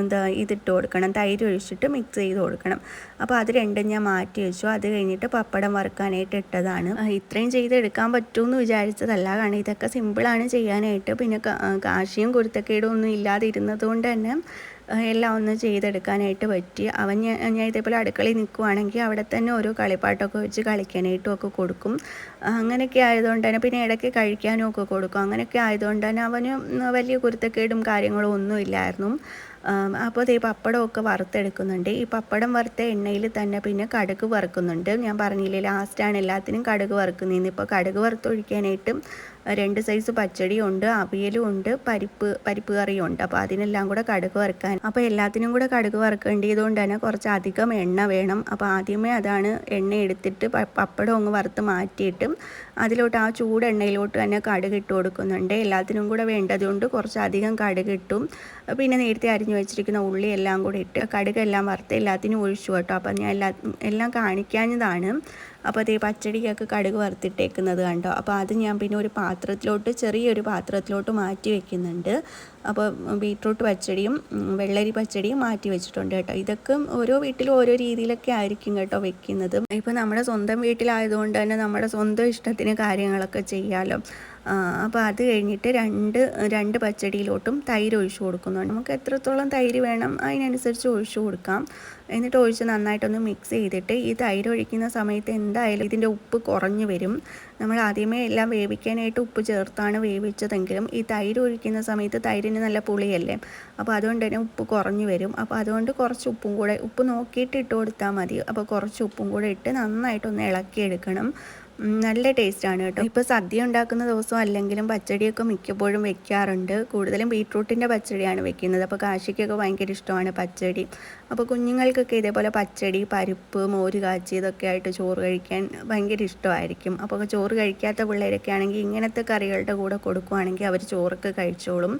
എന്താ ഇതിട്ട് കൊടുക്കണം. തൈര് ഒഴിച്ചിട്ട് മിക്സ് ചെയ്ത് കൊടുക്കണം. അപ്പോൾ അത് രണ്ടും ഞാൻ മാറ്റി വെച്ചു. അത് കഴിഞ്ഞിട്ട് പപ്പടം വറുക്കാനായിട്ട് ഇട്ടതാണ്. ഇത്രയും ചെയ്തെടുക്കാൻ പറ്റുമെന്ന് വിചാരിച്ചതല്ല. കാരണം ഇതൊക്കെ സിമ്പിളാണ് ചെയ്യാനായിട്ട്. പിന്നെ കാശിയും കുരുത്തക്കേടും ഒന്നും ഇല്ലാതെ ഇരുന്നതുകൊണ്ട് തന്നെ എല്ലാം ഒന്ന് ചെയ്തെടുക്കാനായിട്ട് പറ്റി. അവൻ ഞാൻ ഇതേപോലെ അടുക്കളയിൽ നിൽക്കുവാണെങ്കിൽ അവിടെ തന്നെ ഓരോ കളിപ്പാട്ടൊക്കെ വെച്ച് കളിക്കാനായിട്ടും ഒക്കെ കൊടുക്കും. അങ്ങനെയൊക്കെ ആയതുകൊണ്ട് തന്നെ പിന്നെ ഇടയ്ക്ക് കഴിക്കാനും ഒക്കെ കൊടുക്കും. അങ്ങനെയൊക്കെ ആയതുകൊണ്ട് തന്നെ അവന് വലിയ കുരുത്തക്കേടും കാര്യങ്ങളും ഒന്നും ഇല്ലായിരുന്നു. അപ്പോൾ ഈ പപ്പടമൊക്കെ വറുത്തെടുക്കുന്നുണ്ട്. ഈ പപ്പടം വറുത്ത എണ്ണയിൽ തന്നെ പിന്നെ കടുക് വറുക്കുന്നുണ്ട്. ഞാൻ പറഞ്ഞില്ലേ ലാസ്റ്റാണ് എല്ലാത്തിനും കടുക് വറുക്കുന്നതെന്ന്. ഇപ്പോൾ കടുക് വറുത്തൊഴിക്കാനായിട്ട് രണ്ട് സൈസ് പച്ചടിയും ഉണ്ട് അവിയലും ഉണ്ട് പരിപ്പ് പരിപ്പ് കറിയും ഉണ്ട് അപ്പോൾ അതിനെല്ലാം കൂടെ കടുക് വറുക്കാൻ. അപ്പോൾ എല്ലാത്തിനും കൂടെ കടുക് വറുക്കേണ്ടതുകൊണ്ട് തന്നെ കുറച്ച് അധികം എണ്ണ വേണം. അപ്പോൾ ആദ്യമേ അതാണ് എണ്ണ എടുത്തിട്ട് പപ്പടം ഒന്ന് വറുത്ത് മാറ്റിയിട്ട് അതിലോട്ട് ആ ചൂട് എണ്ണയിലോട്ട് തന്നെ കടുക് ഇട്ട് കൊടുക്കുന്നുണ്ട്. എല്ലാത്തിനും കൂടെ വേണ്ടതുകൊണ്ട് കുറച്ച് അധികം കടുക് ഇട്ടും. പിന്നെ നേരത്തെ അരിഞ്ഞു വെച്ചിരിക്കുന്ന ഉള്ളി എല്ലാം കൂടെ ഇട്ട് കടുക് എല്ലാം വറുത്ത് എല്ലാത്തിനും ഒഴിച്ചു കേട്ടോ. അപ്പം ഞാൻ എല്ലാ എല്ലാം കാണിക്കാഞ്ഞതാണ്. അപ്പോൾ അതേ പച്ചടിക്കൊക്കെ കടുക് വറുത്തിട്ടേക്കുന്നത് കണ്ടോ? അപ്പോൾ അത് ഞാൻ പിന്നെ ഒരു പാത്രത്തിലോട്ട് ചെറിയൊരു പാത്രത്തിലോട്ട് മാറ്റി വെക്കുന്നുണ്ട്. അപ്പോൾ ബീട്രൂട്ട് പച്ചടിയും വെള്ളരി പച്ചടിയും മാറ്റി വെച്ചിട്ടുണ്ട് കേട്ടോ. ഇതൊക്കെ ഓരോ വീട്ടിലും ഓരോ രീതിയിലൊക്കെ ആയിരിക്കും കേട്ടോ വെക്കുന്നത്. ഇപ്പോൾ നമ്മുടെ സ്വന്തം വീട്ടിലായതുകൊണ്ട് തന്നെ നമ്മുടെ സ്വന്തം ഇഷ്ടത്തിന് കാര്യങ്ങളൊക്കെ ചെയ്യാമല്ലോ അപ്പോൾ അത് കഴിഞ്ഞിട്ട് രണ്ട് രണ്ട് പച്ചടിയിലോട്ടും തൈര് ഒഴിച്ചു കൊടുക്കുന്നുണ്ട്. നമുക്ക് എത്രത്തോളം തൈര് വേണം അതിനനുസരിച്ച് ഒഴിച്ചു കൊടുക്കാം. എന്നിട്ട് ഒഴിച്ച് നന്നായിട്ടൊന്ന് മിക്സ് ചെയ്തിട്ട് ഈ തൈര് ഒഴിക്കുന്ന സമയത്ത് എന്തായാലും ഇതിന്റെ ഉപ്പ് കുറഞ്ഞു വരും. നമ്മൾ ആദ്യമേ എല്ലാം വേവിക്കാനായിട്ട് ഉപ്പ് ചേർത്താണ് വേവിച്ചതെങ്കിലും ഈ തൈര് ഒഴിക്കുന്ന സമയത്ത് തൈരിന് നല്ല പുളിയല്ലേ? അപ്പോൾ അതുകൊണ്ട് തന്നെ ഉപ്പ് കുറഞ്ഞു വരും. അപ്പോൾ അതുകൊണ്ട് കുറച്ച് ഉപ്പും കൂടെ ഉപ്പ് നോക്കിയിട്ട് ഇട്ട് കൊടുത്താൽ മതി. അപ്പോൾ കുറച്ച് ഉപ്പും കൂടെ ഇട്ട് നന്നായിട്ടൊന്ന് ഇളക്കിയെടുക്കണം. നല്ല ടേസ്റ്റാണ് കേട്ടോ. ഇപ്പോൾ സദ്യ ഉണ്ടാക്കുന്ന ദിവസം അല്ലെങ്കിലും പച്ചടിയൊക്കെ മിക്കപ്പോഴും വെക്കാറുണ്ട്. കൂടുതലും ബീട്രൂട്ടിന്റെ പച്ചടിയാണ് വെക്കുന്നത്. അപ്പോൾ കാശിക്കൊക്കെ ഭയങ്കര ഇഷ്ടമാണ് പച്ചടി. അപ്പോൾ കുഞ്ഞുങ്ങൾക്കൊക്കെ ഇതേപോലെ പച്ചടി പരിപ്പ് മോര് കാച്ചി ഇതൊക്കെ ആയിട്ട് ചോറ് കഴിക്കാൻ ഭയങ്കര ഇഷ്ടമായിരിക്കും. അപ്പോൾ ചോറ് കഴിക്കാത്ത പിള്ളേരൊക്കെ ആണെങ്കിൽ ഇങ്ങനത്തെ കറികളുടെ കൂടെ കൊടുക്കുവാണെങ്കിൽ അവർ ചോറൊക്കെ കഴിച്ചോളും.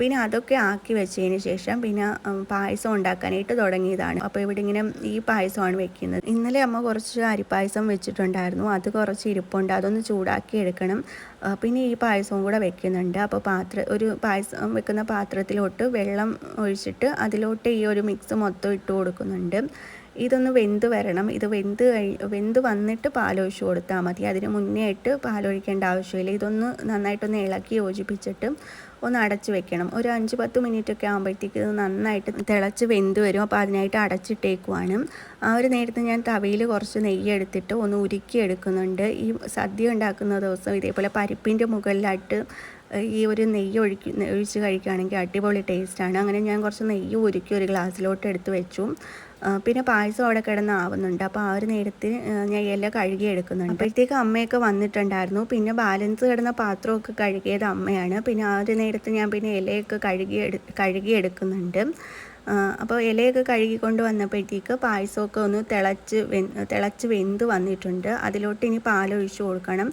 പിന്നെ അതൊക്കെ ആക്കി വെച്ചതിന് ശേഷം പിന്നെ പായസം ഉണ്ടാക്കാനായിട്ട് തുടങ്ങിയതാണ്. അപ്പോൾ ഇവിടെ ഇങ്ങനെ ഈ പായസമാണ് വെക്കുന്നത്. ഇന്നലെ അമ്മ കുറച്ച് അരിപ്പായസം വെച്ചിട്ടുണ്ടായിരുന്നു. അത് കുറച്ച് ഇരിപ്പുണ്ട്. അതൊന്ന് ചൂടാക്കി എടുക്കണം. പിന്നെ ഈ പായസവും കൂടെ വെക്കുന്നുണ്ട്. അപ്പോൾ പാത്ര ഒരു പായസം വെക്കുന്ന പാത്രത്തിലോട്ട് വെള്ളം ഒഴിച്ചിട്ട് അതിലോട്ട് ഈ ഒരു മിക്സ് മൊത്തം ഇട്ട് കൊടുക്കുന്നുണ്ട്. ഇതൊന്ന് വെന്ത് വരണം. ഇത് വെന്ത് വെന്ത് വന്നിട്ട് പാലൊഴിച്ച് കൊടുത്താൽ മതി. അതിന് മുന്നേ ഇട്ട് പാലൊഴിക്കേണ്ട ആവശ്യമില്ല. ഇതൊന്ന് നന്നായിട്ടൊന്ന് ഇളക്കി യോജിപ്പിച്ചിട്ട് ഒന്ന് അടച്ച് വെക്കണം. ഒരു അഞ്ച് പത്ത് മിനിറ്റ് ഒക്കെ ആകുമ്പോഴത്തേക്ക് ഇത് നന്നായിട്ട് തിളച്ച് വെന്ത് വരും. അപ്പോൾ അതിനായിട്ട് അടച്ചിട്ടേക്കുവാണ്. ആ ഒരു നേരത്ത് ഞാൻ തവയിൽ കുറച്ച് നെയ്യ് എടുത്തിട്ട് ഒന്ന് ഉരുക്കി എടുക്കുന്നുണ്ട്. ഈ സദ്യ ഉണ്ടാക്കുന്ന ദിവസം ഇതേപോലെ പരിപ്പിന്റെ മുകളിലായിട്ട് ഈ ഒരു നെയ്യ് ഒഴിക്ക് ഒഴിച്ച് കഴിക്കുകയാണെങ്കിൽ അടിപൊളി ടേസ്റ്റാണ്. അങ്ങനെ ഞാൻ കുറച്ച് നെയ്യ് ഉരുക്കി ഒരു ഗ്ലാസ്സിലോട്ട് എടുത്ത് വെച്ചു. പിന്നെ പായസം അവിടെ കിടന്ന് ആവുന്നുണ്ട്. അപ്പോൾ ആ ഒരു നേരത്തിൽ ഞാൻ ഇല കഴുകി എടുക്കുന്നുണ്ട്. അപ്പോഴത്തേക്ക് അമ്മയൊക്കെ വന്നിട്ടുണ്ടായിരുന്നു. പിന്നെ ബാലൻസ് കിടന്ന പാത്രമൊക്കെ കഴുകിയത് അമ്മയാണ്. പിന്നെ ആ ഒരു നേരത്ത് ഞാൻ പിന്നെ ഇലയൊക്കെ കഴുകി കഴുകി എടുക്കുന്നുണ്ട്. അപ്പോൾ ഇലയൊക്കെ കഴുകിക്കൊണ്ട് വന്നപ്പോഴത്തേക്ക് പായസമൊക്കെ ഒന്ന് തിളച്ച് തിളച്ച് വെന്ത് വന്നിട്ടുണ്ട്. അതിലോട്ട് ഇനി പാലൊഴിച്ച് കൊടുക്കണം.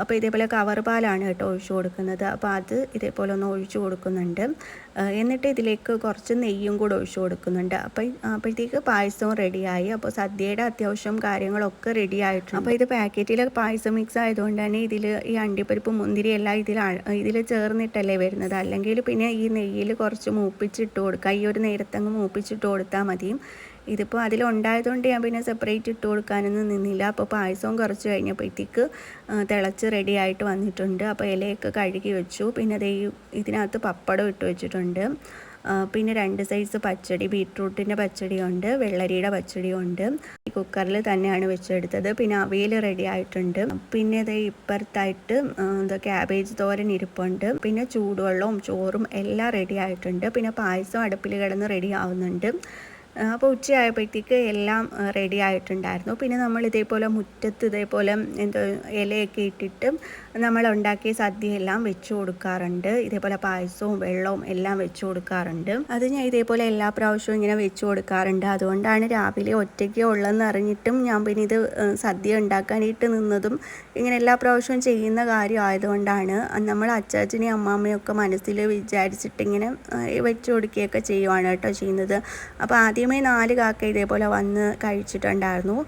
അപ്പോൾ ഇതേപോലെ കവർ പാലാണ് കേട്ടോ ഒഴിച്ചു കൊടുക്കുന്നത്. അപ്പോൾ അത് ഇതേപോലെ ഒന്ന് ഒഴിച്ചു കൊടുക്കുന്നുണ്ട്. എന്നിട്ട് ഇതിലേക്ക് കുറച്ച് നെയ്യും കൂടെ ഒഴിച്ചു കൊടുക്കുന്നുണ്ട്. അപ്പോൾ അപ്പോഴത്തേക്ക് പായസവും റെഡിയായി അപ്പോൾ സദ്യയുടെ അത്യാവശ്യം കാര്യങ്ങളൊക്കെ റെഡി ആയിട്ടുണ്ട്. അപ്പോൾ ഇത് പാക്കറ്റിലെ പായസം മിക്സ് ആയതുകൊണ്ട് തന്നെ ഇതിൽ ഈ അണ്ടിപ്പരിപ്പ് മുന്തിരി എല്ലാം ഇതിൽ ഇതിൽ ചേർന്നിട്ടല്ലേ വരുന്നത്. അല്ലെങ്കിൽ പിന്നെ ഈ നെയ്യിൽ കുറച്ച് മൂപ്പിച്ചിട്ട് കൊടുക്കുക. ഈ ഒരു നേരത്തങ്ങ് മൂപ്പിച്ചിട്ട് കൊടുത്താൽ മതി. ഇതിപ്പോൾ അതിലുണ്ടായതുകൊണ്ട് ഞാൻ പിന്നെ സെപ്പറേറ്റ് ഇട്ട് കൊടുക്കാനൊന്നും നിന്നില്ല. അപ്പോൾ പായസവും കുറച്ച് കഴിഞ്ഞപ്പോഴത്തേക്ക് തിളച്ച് റെഡി ആയിട്ട് വന്നിട്ടുണ്ട്. അപ്പോൾ ഇലയൊക്കെ കഴുകി വെച്ചു. പിന്നെ ദേ ഇതിനകത്ത് പപ്പടം ഇട്ട് വെച്ചിട്ടുണ്ട്. പിന്നെ രണ്ട് സൈസ് പച്ചടി ബീട്രൂട്ടിന്റെ പച്ചടിയുണ്ട് വെള്ളരിയുടെ പച്ചടിയുണ്ട്. കുക്കറിൽ തന്നെയാണ് വെച്ചെടുത്തത്. പിന്നെ അവിയൽ റെഡി ആയിട്ടുണ്ട്. പിന്നെ ഇത് ഇപ്പുറത്തായിട്ട് എന്താ ക്യാബേജ് തോരൻ ഇരിപ്പുണ്ട്. പിന്നെ ചൂടുവെള്ളവും ചോറും എല്ലാം റെഡി ആയിട്ടുണ്ട്. പിന്നെ പായസം അടുപ്പിൽ കിടന്ന് റെഡി ആവുന്നുണ്ട്. അപ്പോൾ ഉച്ചയായപ്പോഴത്തേക്ക് എല്ലാം റെഡി ആയിട്ടുണ്ടായിരുന്നു. പിന്നെ നമ്മൾ ഇതേപോലെ മുറ്റത്ത് ഇതേപോലെ എന്തോ ഇലയൊക്കെ ഇട്ടിട്ട് നമ്മൾ ഉണ്ടാക്കിയ സദ്യയെല്ലാം വെച്ച് കൊടുക്കാറുണ്ട്. ഇതേപോലെ പായസവും വെള്ളവും എല്ലാം വെച്ച് കൊടുക്കാറുണ്ട്. അത് ഞാൻ ഇതേപോലെ എല്ലാ പ്രാവശ്യവും ഇങ്ങനെ വെച്ച് കൊടുക്കാറുണ്ട്. അതുകൊണ്ടാണ് രാവിലെ ഒറ്റയ്ക്ക് ഉള്ളതെന്ന് അറിഞ്ഞിട്ടും ഞാൻ പിന്നെ ഇത് സദ്യ ഉണ്ടാക്കാനായിട്ട് നിന്നതും ഇങ്ങനെ എല്ലാ പ്രാവശ്യവും ചെയ്യുന്ന കാര്യം ആയതുകൊണ്ടാണ്. നമ്മൾ അച്ചാച്ചനെയും അമ്മാമ്മയും ഒക്കെ മനസ്സിൽ വിചാരിച്ചിട്ട് ഇങ്ങനെ വെച്ച് കൊടുക്കുകയൊക്കെ ചെയ്യുവാണ് കേട്ടോ ചെയ്യുന്നത്. അപ്പോൾ ആദ്യമേ നാല് കാക്ക ഇതേപോലെ വന്ന് കഴിച്ചിട്ടുണ്ടായിരുന്നു.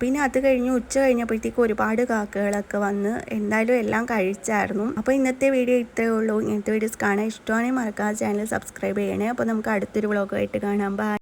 പിന്നെ അത് കഴിഞ്ഞ് ഉച്ച കഴിഞ്ഞപ്പോഴത്തേക്ക് ഒരുപാട് കാക്കകളൊക്കെ വന്ന് എന്തായാലും എല്ലാം കഴിച്ചായിരുന്നു. അപ്പോൾ ഇന്നത്തെ വീഡിയോ ഇത്രയേ ഉള്ളൂ. ഇങ്ങനത്തെ വീഡിയോസ് കാണാൻ ഇഷ്ടമാണെങ്കിൽ മറക്കാതെ ചാനൽ സബ്സ്ക്രൈബ് ചെയ്യണേ. അപ്പോൾ നമുക്ക് അടുത്തൊരു വ്ളോഗായിട്ട് കാണാം. ബൈ